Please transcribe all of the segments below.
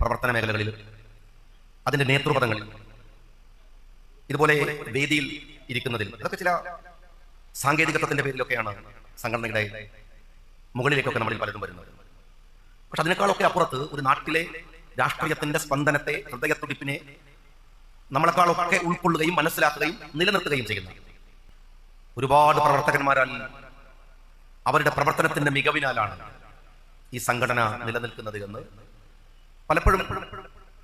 പ്രവർത്തന മേഖലകളിൽ അതിന്റെ നേതൃപദങ്ങളിൽ ഇതുപോലെ വേദിയിൽ ഇരിക്കുന്നതിൽ അതൊക്കെ ചില സാങ്കേതികത്വത്തിന്റെ പേരിലൊക്കെയാണ് സംഘടനയുടെ മുകളിലേക്കൊക്കെ നമ്മളിൽ പലരും വരുന്നത്. പക്ഷെ അതിനേക്കാളൊക്കെ അപ്പുറത്ത് ഒരു നാട്ടിലെ രാഷ്ട്രീയത്തിന്റെ സ്പന്ദനത്തെ ഹൃദയത്തുടിപ്പിനെ നമ്മളെക്കാളൊക്കെ ഉൾക്കൊള്ളുകയും മനസ്സിലാക്കുകയും നിലനിർത്തുകയും ചെയ്യുന്നു. ഒരുപാട് പ്രവർത്തകന്മാരാൽ അവരുടെ പ്രവർത്തനത്തിന്റെ മികവിനാലാണ് ഈ സംഘടന നിലനിൽക്കുന്നത് എന്ന് പലപ്പോഴും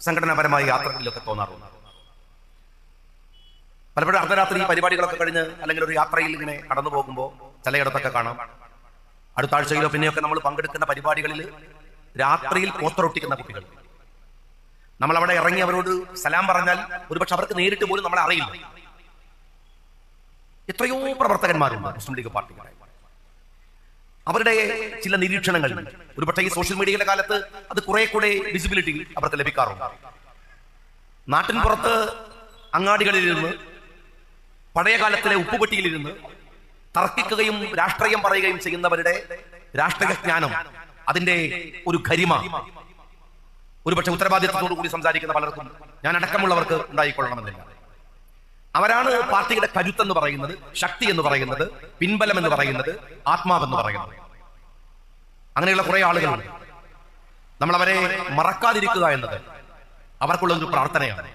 സംഘടനാപരമായ യാത്രകളിലൊക്കെ തോന്നാറുണ്ട്. പലപ്പോഴും അർദ്ധരാത്രി പരിപാടികളൊക്കെ കഴിഞ്ഞ് അല്ലെങ്കിൽ ഒരു യാത്രയിൽ ഇങ്ങനെ കടന്നു പോകുമ്പോൾ ചിലയിടത്തൊക്കെ കാണാം. അടുത്ത ആഴ്ചയിലോ പിന്നെയൊക്കെ നമ്മൾ പങ്കെടുക്കുന്ന പരിപാടികളിൽ രാത്രിയിൽ പോത്തറൊട്ടിക്കുന്ന കുട്ടികൾ. നമ്മൾ അവിടെ ഇറങ്ങി അവരോട് സലാം പറഞ്ഞാൽ ഒരുപക്ഷെ അവർക്ക് നേരിട്ട് പോലും നമ്മളെ അറിയില്ല. എത്രയോ പ്രവർത്തകന്മാരുണ്ട് മുസ്ലിം ലീഗ് പാർട്ടിയുടെ അവരുടെ ചില നിരീക്ഷണങ്ങൾ. ഒരുപക്ഷെ ഈ സോഷ്യൽ മീഡിയയുടെ കാലത്ത് അത് കുറെ കൂടെ വിസിബിലിറ്റി അവർക്ക് ലഭിക്കാറുണ്ട്. നാട്ടിൻ പുറത്ത് അങ്ങാടികളിലിരുന്ന് പഴയ കാലത്തിലെ ഉപ്പുപെട്ടിയിലിരുന്ന് തർക്കിക്കുകയും രാഷ്ട്രീയം പറയുകയും ചെയ്യുന്നവരുടെ രാഷ്ട്രീയ ജ്ഞാനം അതിന്റെ ഒരു ഖരിമ ഒരുപക്ഷെ ഉത്തരവാദിത്വത്തോടു കൂടി സംസാരിക്കുന്ന പലർക്കും ഞാൻ അടക്കമുള്ളവർക്ക് ഉണ്ടായിക്കൊള്ളണമെന്നില്ല. അവരാണ് പാർട്ടിയുടെ കരുത്തെന്ന് പറയുന്നത് ശക്തി എന്ന് പറയുന്നത് പിൻബലം എന്ന് പറയുന്നത് ആത്മാവെന്ന് പറയുന്നത്. അങ്ങനെയുള്ള കുറെ ആളുകൾ നമ്മൾ അവരെ മറക്കാതിരിക്കുക എന്നത് അവർക്കുള്ള ഒരു പ്രാർത്ഥനയാണ്.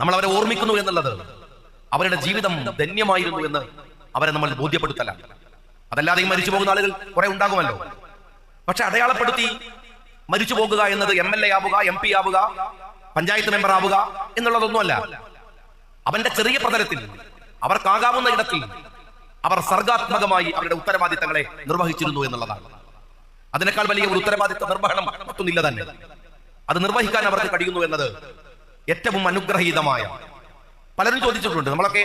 നമ്മൾ അവരെ ഓർമ്മിക്കുന്നു എന്നുള്ളത് അവരുടെ ജീവിതം ധന്യമായിരുന്നു എന്ന് അവരെ നമ്മൾ ബോധ്യപ്പെടുത്തലാണ്. അതല്ലാതെ ഈ മരിച്ചു പോകുന്ന ആളുകൾ കുറെ ഉണ്ടാകുമല്ലോ. പക്ഷെ അടയാളപ്പെടുത്തി മരിച്ചു പോകുക എന്നത് എം എൽ എ ആവുക എം പി ആവുക പഞ്ചായത്ത് മെമ്പർ ആവുക എന്നുള്ളതൊന്നുമല്ല. അവന്റെ ചെറിയ പ്രതലത്തിൽ അവർക്കാകാവുന്ന ഇടത്തിൽ അവർ സർഗാത്മകമായി അവരുടെ ഉത്തരവാദിത്തങ്ങളെ നിർവഹിച്ചിരുന്നു എന്നുള്ളതാണ്. അതിനേക്കാൾ വലിയ ഒരു ഉത്തരവാദിത്ത നിർവഹണം മറ്റൊന്നില്ല തന്നെ. അത് നിർവഹിക്കാൻ അവർക്ക് കഴിയുന്നു എന്നത് ഏറ്റവും അനുഗ്രഹീതമായ. പലരും ചോദിച്ചിട്ടുണ്ട് നമ്മളൊക്കെ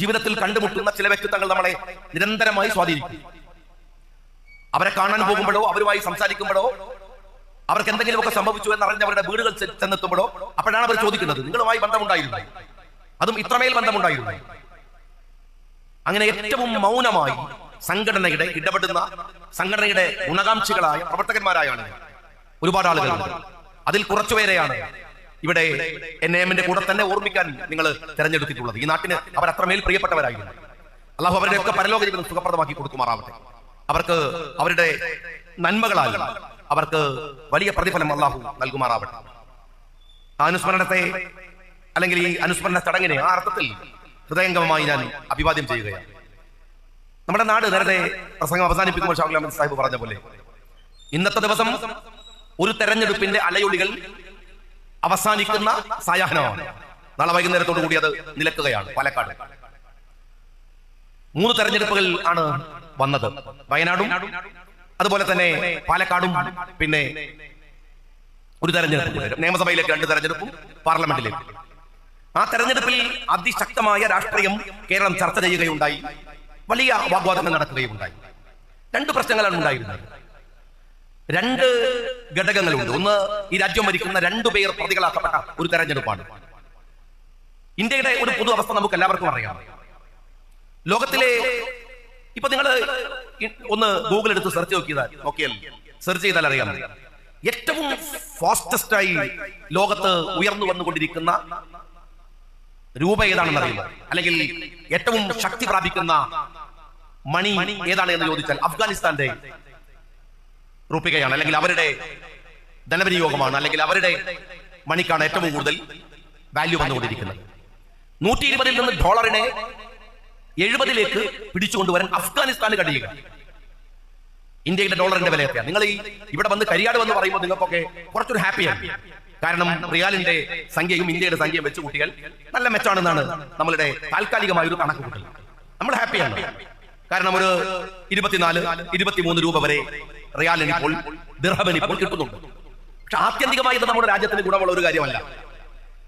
ജീവിതത്തിൽ കണ്ടുമുട്ടുന്ന ചില വ്യക്തിത്വങ്ങൾ നമ്മളെ നിരന്തരമായി സ്വാധീനിക്കും. അവരെ കാണാൻ പോകുമ്പോഴോ അവരുമായി സംസാരിക്കുമ്പോഴോ അവർക്ക് എന്തെങ്കിലുമൊക്കെ സംഭവിച്ചു എന്നറിഞ്ഞ് അവരുടെ വീടുകൾ ചെന്നെത്തുമ്പോഴോ അപ്പോഴാണ് അവർ ചോദിക്കുന്നത് നിങ്ങളുമായി ബന്ധമുണ്ടായിരുന്നു? അതും ഇത്രമേൽ ബന്ധമുണ്ടായിരുന്നു. അങ്ങനെ ഏറ്റവും മൗനമായി സംഘടനയുടെ ഇടപെടുന്ന സംഘടനയുടെ ഗുണകാംക്ഷികളായ പ്രവർത്തകന്മാരായാണ് ഒരുപാട് ആളുകൾ. അതിൽ കുറച്ചുപേരെയാണ് ഇവിടെ എൻ എമ്മിന്റെ കൂടെ തന്നെ ഓർമ്മിക്കാൻ നിങ്ങൾ തെരഞ്ഞെടുത്തിട്ടുള്ളത്. ഈ നാട്ടിന് അവർ അത്രമേൽ പ്രിയപ്പെട്ടവരായിരുന്നു. അള്ളാഹു അവരുടെയൊക്കെ പരലോക ജീവിതം സുഖപ്രദമാക്കി കൊടുക്കുമാറാവട്ടെ. അവർക്ക് അവരുടെ നന്മകളാൽ അവർക്ക് വലിയ പ്രതിഫലം അള്ളാഹു നൽകുമാറാവട്ടെ. അനുസ്മരണത്തെ അല്ലെങ്കിൽ ഈ അനുസ്മരണ ചടങ്ങിനെ ആ അർത്ഥത്തിൽ ഹൃദയംഗമമായി ഞാൻ അഭിവാദ്യം ചെയ്യുകയാണ്. നമ്മുടെ നാട് നേരത്തെ പ്രസംഗം അവസാനിപ്പിക്കുമ്പോൾ ഷാഹുൽ അഹമ്മദ് സാഹിബ് പറഞ്ഞ പോലെ ഇന്നത്തെ ദിവസം ഒരു തെരഞ്ഞെടുപ്പിന്റെ അലയൊളികൾ അവസാനിക്കുന്ന സായാഹ്നമാണ്. നാളെ വൈകുന്നേരത്തോടു കൂടി അത് നിലക്കുകയാണ് പാലക്കാട്. മൂന്ന് തെരഞ്ഞെടുപ്പുകൾ ആണ് വന്നത്. വയനാടും അതുപോലെ തന്നെ പാലക്കാടും പിന്നെ ഒരു തെരഞ്ഞെടുപ്പ്. നിയമസഭയിലേക്ക് രണ്ട് തെരഞ്ഞെടുപ്പും പാർലമെന്റിലേക്ക്. ആ തെരഞ്ഞെടുപ്പിൽ അതിശക്തമായ രാഷ്ട്രീയം കേരളം ചർച്ച ചെയ്യുകയുണ്ടായി. വലിയ വാഗ്വാദങ്ങൾ നടക്കുകയുണ്ടായി രണ്ട് പ്രശ്നങ്ങളാണ് ഉണ്ടായിരുന്നത്. രണ്ട് ഘടകങ്ങളുണ്ട്. ഒന്ന് ഈ രാജ്യം ഭരിക്കുന്ന രണ്ടു പേർ പ്രതികളാക്കപ്പെട്ട ഒരു തെരഞ്ഞെടുപ്പാണ്. ഇന്ത്യയുടെ ഒരു പൊതു അവസ്ഥ നമുക്ക് എല്ലാവർക്കും അറിയാം. ലോകത്തിലെ ഇപ്പൊ നിങ്ങൾ ഒന്ന് ഗൂഗിൾ എടുത്ത് സെർച്ച് നോക്കിയതാൽ നോക്കിയാൽ സെർച്ച് ചെയ്താൽ അറിയാം. ഏറ്റവും ഫാസ്റ്റസ്റ്റ് ആയി ലോകത്ത് ഉയർന്നു വന്നുകൊണ്ടിരിക്കുന്ന രൂപ ഏതാണെന്ന് അറിയുന്നത് അല്ലെങ്കിൽ ഏറ്റവും ശക്തി പ്രാപിക്കുന്ന മണി ഏതാണ് എന്ന് ചോദിച്ചാൽ അഫ്ഗാനിസ്ഥാന്റെ റുപ്പികയാണ് അല്ലെങ്കിൽ അവരുടെ ധനവിനിയോഗമാണ്. അല്ലെങ്കിൽ അവരുടെ മണിക്കാണ് ഏറ്റവും കൂടുതൽ വാല്യൂ വന്നുകൊണ്ടിരിക്കുന്നത്. നൂറ്റി ഇരുപതിൽ നിന്ന് ഡോളറിനെ എഴുപതിലേക്ക് പിടിച്ചുകൊണ്ടുവരാൻ അഫ്ഗാനിസ്ഥാന് കഴിയുക. ഇന്ത്യയുടെ ഡോളറിന്റെ വില നിങ്ങൾ ഈ ഇവിടെ വന്ന് കരിയാട് വന്ന് പറയുമ്പോൾ നിങ്ങൾക്കൊക്കെ കുറച്ചൊരു ഹാപ്പിയാണ് കാരണം റിയാലിന്റെ സംഖ്യയും ഇന്ത്യയുടെ സംഖ്യയും വെച്ച് കൂട്ടിയാൽ നല്ല മെച്ചമാണെന്നാണ് നമ്മളുടെ താൽക്കാലികമായ ഒരു കണക്ക് കൂട്ടൽ. നമ്മൾ ഹാപ്പിയാണ്. കാരണം ഒരു ഇരുപത്തിനാല് ഇരുപത്തിമൂന്ന് രൂപ വരെ റിയാലിന് ഇപ്പോൾ ദിർഹബിന് ഇപ്പോൾ കിട്ടുന്നുണ്ട്. പക്ഷെ ആത്യന്തികമായി ഇത് നമ്മുടെ രാജ്യത്തിന് ഗുണമുള്ള ഒരു കാര്യമല്ല.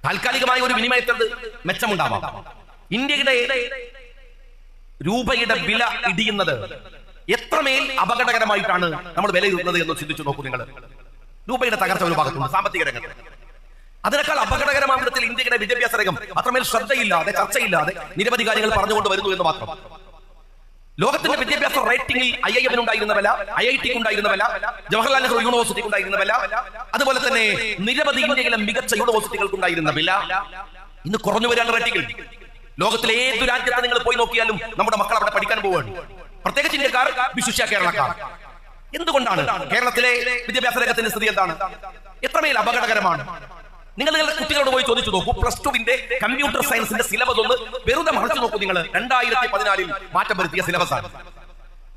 താൽക്കാലികമായ ഒരു വിനിമയത്തിൽ മെച്ചമുണ്ടാവാം. ഇന്ത്യയുടെ രൂപയുടെ വില ഇടിയുന്നത് എത്രമേൽ അപകടകരമായിട്ടാണ് നമ്മൾ വിലയിരുത്തുന്നത് എന്ന് ചിന്തിച്ചു നോക്കൂ നിങ്ങൾ. രൂപയുടെ തകർച്ച ഒരു ഭാഗത്തുണ്ട്. സാമ്പത്തിക രംഗത്ത്. അതിനേക്കാൾ അപകടകരമായ വിധത്തിൽ ഇന്ത്യയുടെ വിദ്യാഭ്യാസ രംഗം അത്രമേൽ ശ്രദ്ധയില്ലാതെ ചർച്ചയില്ലാതെ നിരവധി കാര്യങ്ങൾ പറഞ്ഞുകൊണ്ട് വരുന്നു എന്ന് മാത്രം. ലോകത്തിന്റെ വിദ്യാഭ്യാസ റേറ്റിംഗിൽ ഐ ഐ എമ്മിന് ഉണ്ടായിരുന്നവല്ല ഐ ഐ ടിക്ക് ഉണ്ടായിരുന്ന വില ജവഹർലാൽ നെഹ്റു യൂണിവേഴ്സിറ്റിക്ക് ഉണ്ടായിരുന്നവല്ല അതുപോലെ തന്നെ നിരവധി ഇന്ത്യയിലെ മികച്ച യൂണിവേഴ്സിറ്റികൾക്ക് ഉണ്ടായിരുന്ന വില. ഇന്ന് കുറഞ്ഞു വരാൻ റേറ്റിംഗിൽ ലോകത്തിലെ ഏത് രാജ്യത്ത് നിങ്ങൾ പോയി നോക്കിയാലും നമ്മുടെ മക്കൾ അവിടെ പഠിക്കാൻ പോവുകയാണ്. പ്രത്യേകിച്ച് ഇന്ത്യക്കാർ വിശിഷ്യ കേരളക്കാർ. എന്തുകൊണ്ടാണ് കേരളത്തിലെ വിദ്യാഭ്യാസ രംഗത്തിന്റെ സ്ഥിതി എന്താണ്? എത്രമേൽ അപകടകരമാണ്? നിങ്ങൾ നിങ്ങളുടെ കുട്ടികളോട് പോയി ചോദിച്ചു നോക്കൂ. പ്ലസ് ടുവിന്റെ കമ്പ്യൂട്ടർ സയൻസിന്റെ സിലബസ് ഒന്ന് വെറുതെ മറച്ചു നോക്കൂ നിങ്ങൾ. രണ്ടായിരത്തി പതിനാലിൽ മാറ്റം വരുത്തിയ സിലബസ് ആണ്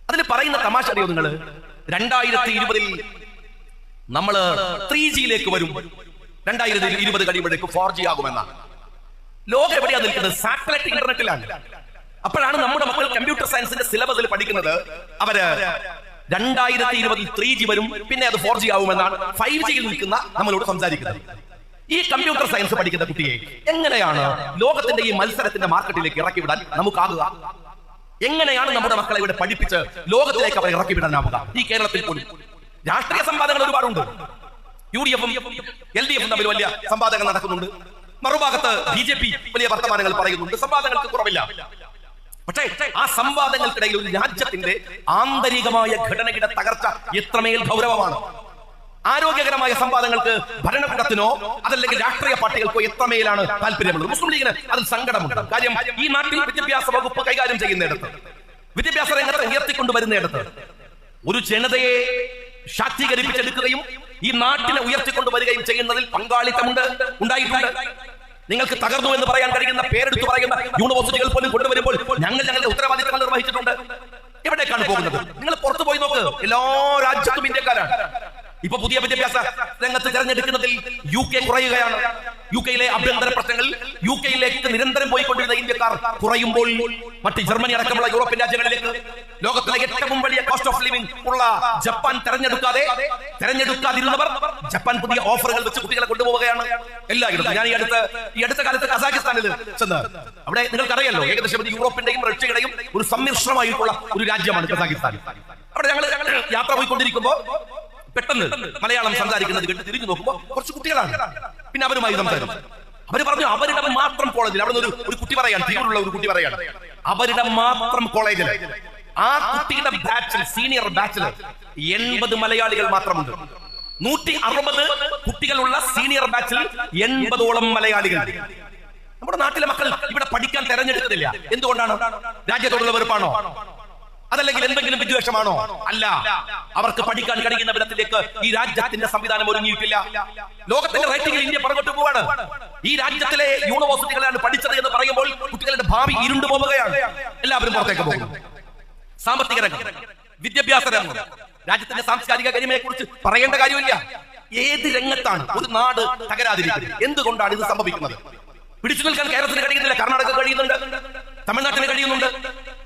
അതിൽ പറയുന്ന തമാശ അറിയോ നിങ്ങൾ? രണ്ടായിരത്തി ഇരുപതിൽ നമ്മൾ ത്രീ ജിയിലേക്ക് വരും. രണ്ടായിരത്തി ഇരുപത് കഴിയുമ്പോഴേക്ക് ഫോർ ജി ആകുമെന്നാണ് ലോകം എവിടെയാണ് നിൽക്കുന്നത്? സാറ്റലൈറ്റ് ഇന്റർനെറ്റിലാണ്. അപ്പോഴാണ് നമ്മുടെ മക്കൾ കമ്പ്യൂട്ടർ സയൻസിന്റെ സിലബസിൽ പഠിക്കുന്നത്. അവർ രണ്ടായിരത്തി ഇരുപതിൽ ത്രീ ജി വരും പിന്നെ അത് ഫോർ ജി ആവുമെന്നാണ് ഫൈവ് ജിയിൽ നിൽക്കുന്ന നമ്മളോട് സംസാരിക്കുന്നത്. ഈ കമ്പ്യൂട്ടർ സയൻസ് പഠിക്കുന്ന കുട്ടിയെ എങ്ങനെയാണ് ലോകത്തിന്റെ ഈ മത്സരത്തിന്റെ മാർക്കറ്റിലേക്ക് ഇറക്കി വിടാൻ നമുക്കാകുക? എങ്ങനെയാണ് നമ്മുടെ മക്കളെ ഇവിടെ പഠിപ്പിച്ച് ലോകത്തിലേക്ക് അവരെ ഇറക്കി വിടാനാവുക ഈ കേരളത്തിൽ പോലും. രാഷ്ട്രീയ സംവാദങ്ങൾ ഒരുപാടുണ്ട്. യു ഡി എഫും എൽ ഡി എഫും തമ്മിൽ വലിയ സംവാദങ്ങൾ നടക്കുന്നുണ്ട്. മറുഭാഗത്ത് ബി ജെ പി വലിയ വർത്തമാനങ്ങൾ പറയുന്നുണ്ട്. സംവാദങ്ങൾക്ക് കുറവില്ല. പക്ഷേ ആ സംവാദങ്ങൾക്കിടയിൽ ഒരു രാജ്യത്തിന്റെ ആന്തരികമായ ഘടനയുടെ തകർച്ച എത്രമേൽ ഗൗരവമാണ്? ആരോഗ്യകരമായ സംവാദങ്ങൾക്ക് ഭരണകൂടത്തിനോ അതല്ലെങ്കിൽ രാഷ്ട്രീയ പാർട്ടികൾക്കോ എത്രമേലാണ് താല്പര്യമുള്ളത്? മുസ്ലിം ലീഗിന് അതിൽ സങ്കടമുണ്ട്. കാര്യം ഈ നാട്ടിൽ വിദ്യാഭ്യാസ വകുപ്പ് കൈകാര്യം ചെയ്യുന്നിടത്ത് വിദ്യാഭ്യാസ രംഗത്ത് ഉയർത്തിക്കൊണ്ടുവരുന്നിടത്ത് ഒരു ജനതയെ ശാക്തീകരിപ്പിച്ചെടുക്കുകയും ഈ നാട്ടിനെ ഉയർത്തിക്കൊണ്ടുവരികയും ചെയ്യുന്നതിൽ പങ്കാളിത്തമുണ്ട് ഉണ്ടായിട്ടുണ്ട്. നിങ്ങൾക്ക് തകർന്നു എന്ന് പറയാൻ കഴിയുന്ന പേരെടുത്ത് പറയുന്ന യൂണിവേഴ്സിറ്റികൾ പോലും കൊണ്ടുവരുമ്പോൾ ഞങ്ങൾ ഞങ്ങളുടെ ഉത്തരവാദിത്തങ്ങൾ നിർവഹിച്ചിട്ടുണ്ട്. എവിടേക്കാണ് പോകുന്നത്? നിങ്ങൾ പുറത്തു പോയി നോക്ക്. എല്ലാ രാജ്യത്തും ഇന്ത്യക്കാരാണ്. ഇപ്പൊ പുതിയ വിദ്യാഭ്യാസ രംഗത്ത് തിരഞ്ഞെടുക്കുന്നതിൽ യു കെ കുറയുകയാണ്. യു കെയിലെ ആഭ്യന്തര പ്രശ്നങ്ങൾ യു കെയിലേക്ക് നിരന്തരം പോയിക്കൊണ്ടിരുന്ന ഇന്ത്യക്കാർ കുറയുമ്പോൾ മറ്റ് ജർമ്മനി അടക്കമുള്ള യൂറോപ്യൻ രാജ്യങ്ങളിലേക്ക് ലോകത്തിലെ ഏറ്റവും വലിയ കോസ്റ്റ് ഓഫ് ലിവിംഗ് ഉള്ള ജപ്പാൻ തെരഞ്ഞെടുക്കാതെ തെരഞ്ഞെടുക്കാതിരുന്നവർ ജപ്പാൻ പുതിയ ഓഫറുകൾ വെച്ച് കുട്ടികളെ കൊണ്ടുപോവുകയാണ്. എല്ലായിടത്തും. ഞാൻ ഈ അടുത്ത് ഈ അടുത്ത കാലത്ത് കസാഖിസ്ഥാനിൽ ചെന്ന് അവിടെ നിങ്ങൾക്കറിയാലോ ഏകദേശം യൂറോപ്പിന്റെയും റഷ്യയുടെയും ഒരു സമ്മിശ്രമായിട്ടുള്ള ഒരു രാജ്യമാണ് കസാഖിസ്ഥാൻ. അവിടെ ഞങ്ങൾ യാത്ര പോയിക്കൊണ്ടിരിക്കുമ്പോ പെട്ടെന്ന് മലയാളം സംസാരിക്കുന്നത് കേട്ട് തിരിഞ്ഞു നോക്കുമ്പോൾ കുറച്ച് കുട്ടികളാണ്. പിന്നെ അവരുമായി സംസാരിച്ചു അവർ പറഞ്ഞു അവരുടെ മാത്രം കോളേജിൽ അവിടെ ഒരു ഒരു കുട്ടി പറയാണ് തീവ്രമുള്ള ഒരു കുട്ടി പറയാണ്. അവരുടെ മാത്രം കോളേജിൽ ആ കുട്ടിയുടെ ബാച്ചിൽ സീനിയർ ബാച്ചിൽ എൺപത് മലയാളികൾ മാത്രമുണ്ട്. നൂറ്റി അറുപത് കുട്ടികളുള്ള സീനിയർ ബാച്ചിൽ എൺപതോളം മലയാളികൾ. നമ്മുടെ നാട്ടിലെ മക്കൾ ഇവിടെ പഠിക്കാൻ തെരഞ്ഞെടുക്കുന്നില്ല എന്തുകൊണ്ടാണ്? രാജ്യത്തോടുള്ള വെറുപ്പാണോ? അതല്ലെങ്കിൽ എന്തെങ്കിലും വിദ്വേഷമാണോ? അല്ല. അവർക്ക് പഠിക്കാൻ കഴിയുന്ന വിധത്തിലേക്ക് ഈ രാജ്യത്തിന്റെ സംവിധാനം ഒരുങ്ങിയിട്ടില്ല. ലോകത്തിന്റെ റേറ്റിംഗിൽ ഇന്ത്യ പുറകോട്ട് പോവാണ്. ഈ രാജ്യത്തിലെ യൂണിവേഴ്സിറ്റികളാണ് പഠിച്ചത് എന്ന് പറയുമ്പോൾ കുട്ടികളുടെ ഭാവി ഇരുണ്ടു പോവുകയാണ്. എല്ലാവരും പുറത്തേക്ക് പോകും. സാമ്പത്തിക രംഗം വിദ്യാഭ്യാസ രംഗം. രാജ്യത്തിന്റെ സാംസ്കാരിക കരിമയെ കുറിച്ച് പറയേണ്ട കാര്യമില്ല. ഏത് രംഗത്താണ് ഒരു നാട് തകരാതിരിക്കുന്നത്? എന്തുകൊണ്ടാണ് ഇത് സംഭവിക്കുന്നത്? പിടിച്ചു നിൽക്കാൻ കേരളത്തിന് കഴിയുന്നില്ല. കർണാടക കഴിയുന്നുണ്ട്. തമിഴ്നാട്ടിന് കഴിയുന്നുണ്ട്.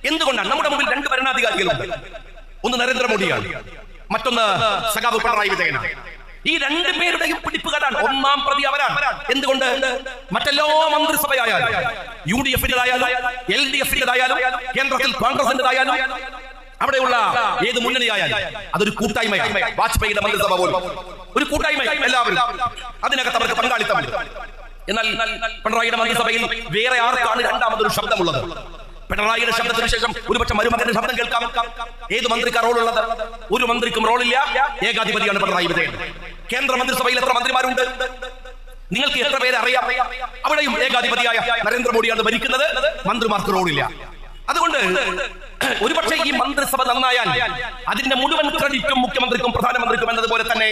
എന്തുകൊണ്ടാണ് നമ്മുടെ മുമ്പിൽ രണ്ട് ഭരണാധികാരികളുണ്ട്? ഒന്ന് നരേന്ദ്രമോദിയാണ്. മറ്റൊന്ന് സഖാവ് പിണറായി വിജയനാണ്. ഈ രണ്ട് പേരുടെയും പിടിപ്പുകാരാണ് ഒന്നാം പ്രതി അവരാണ്. എന്തുകൊണ്ട്? മറ്റെല്ലോ മന്ത്രിസഭയായാലും യു ഡി എഫിന്റേതായാലും എൽ ഡി എഫിന്റേതായാലും കേന്ദ്രത്തിൽ കോൺഗ്രസിന്റേതായാലും അവിടെയുള്ള ഏത് മുന്നണിയായാലും അതൊരു കൂട്ടായ്മയാണ്. വാജ്പേയിയുടെ മന്ത്രിസഭ പോലും. ഒരു കൂട്ടായ്മ എല്ലാവരും. അതിനകത്ത് അവർക്ക് പങ്കാളിത്തമുണ്ട്. എന്നാൽ പിണറായിയുടെ മന്ത്രിസഭയിൽ വേറെ ആർക്കാണ് രണ്ടാമതൊരു ശബ്ദമുള്ളത്? പിണറായിയുടെ ശബ്ദത്തിന് ശേഷം ഒരുപക്ഷെ മരുമകന്റെ ശബ്ദം കേൾക്കാം. ഏത് മന്ത്രിക്കാ റോളുള്ളത്? ഒരു മന്ത്രിക്കും റോളില്ല. ഏകാധിപതിയാണ് പിണറായി വിജയൻ. കേന്ദ്ര മന്ത്രിസഭയിൽ എത്ര മന്ത്രിമാരുണ്ട്? നിങ്ങൾക്ക് എത്ര പേരെ അറിയാം? അവിടെയും ഏകാധിപതിയായ നരേന്ദ്രമോദിയാണ് ഭരിക്കുന്നത്. മന്ത്രിമാർക്ക് റോളില്ല. അതുകൊണ്ട് ഒരുപക്ഷെ ഈ മന്ത്രിസഭ നന്നായാൽ അതിന്റെ മുഴുവൻ ക്രെഡിറ്റും മുഖ്യമന്ത്രിക്കും പ്രധാനമന്ത്രിക്കും എന്നതുപോലെ തന്നെ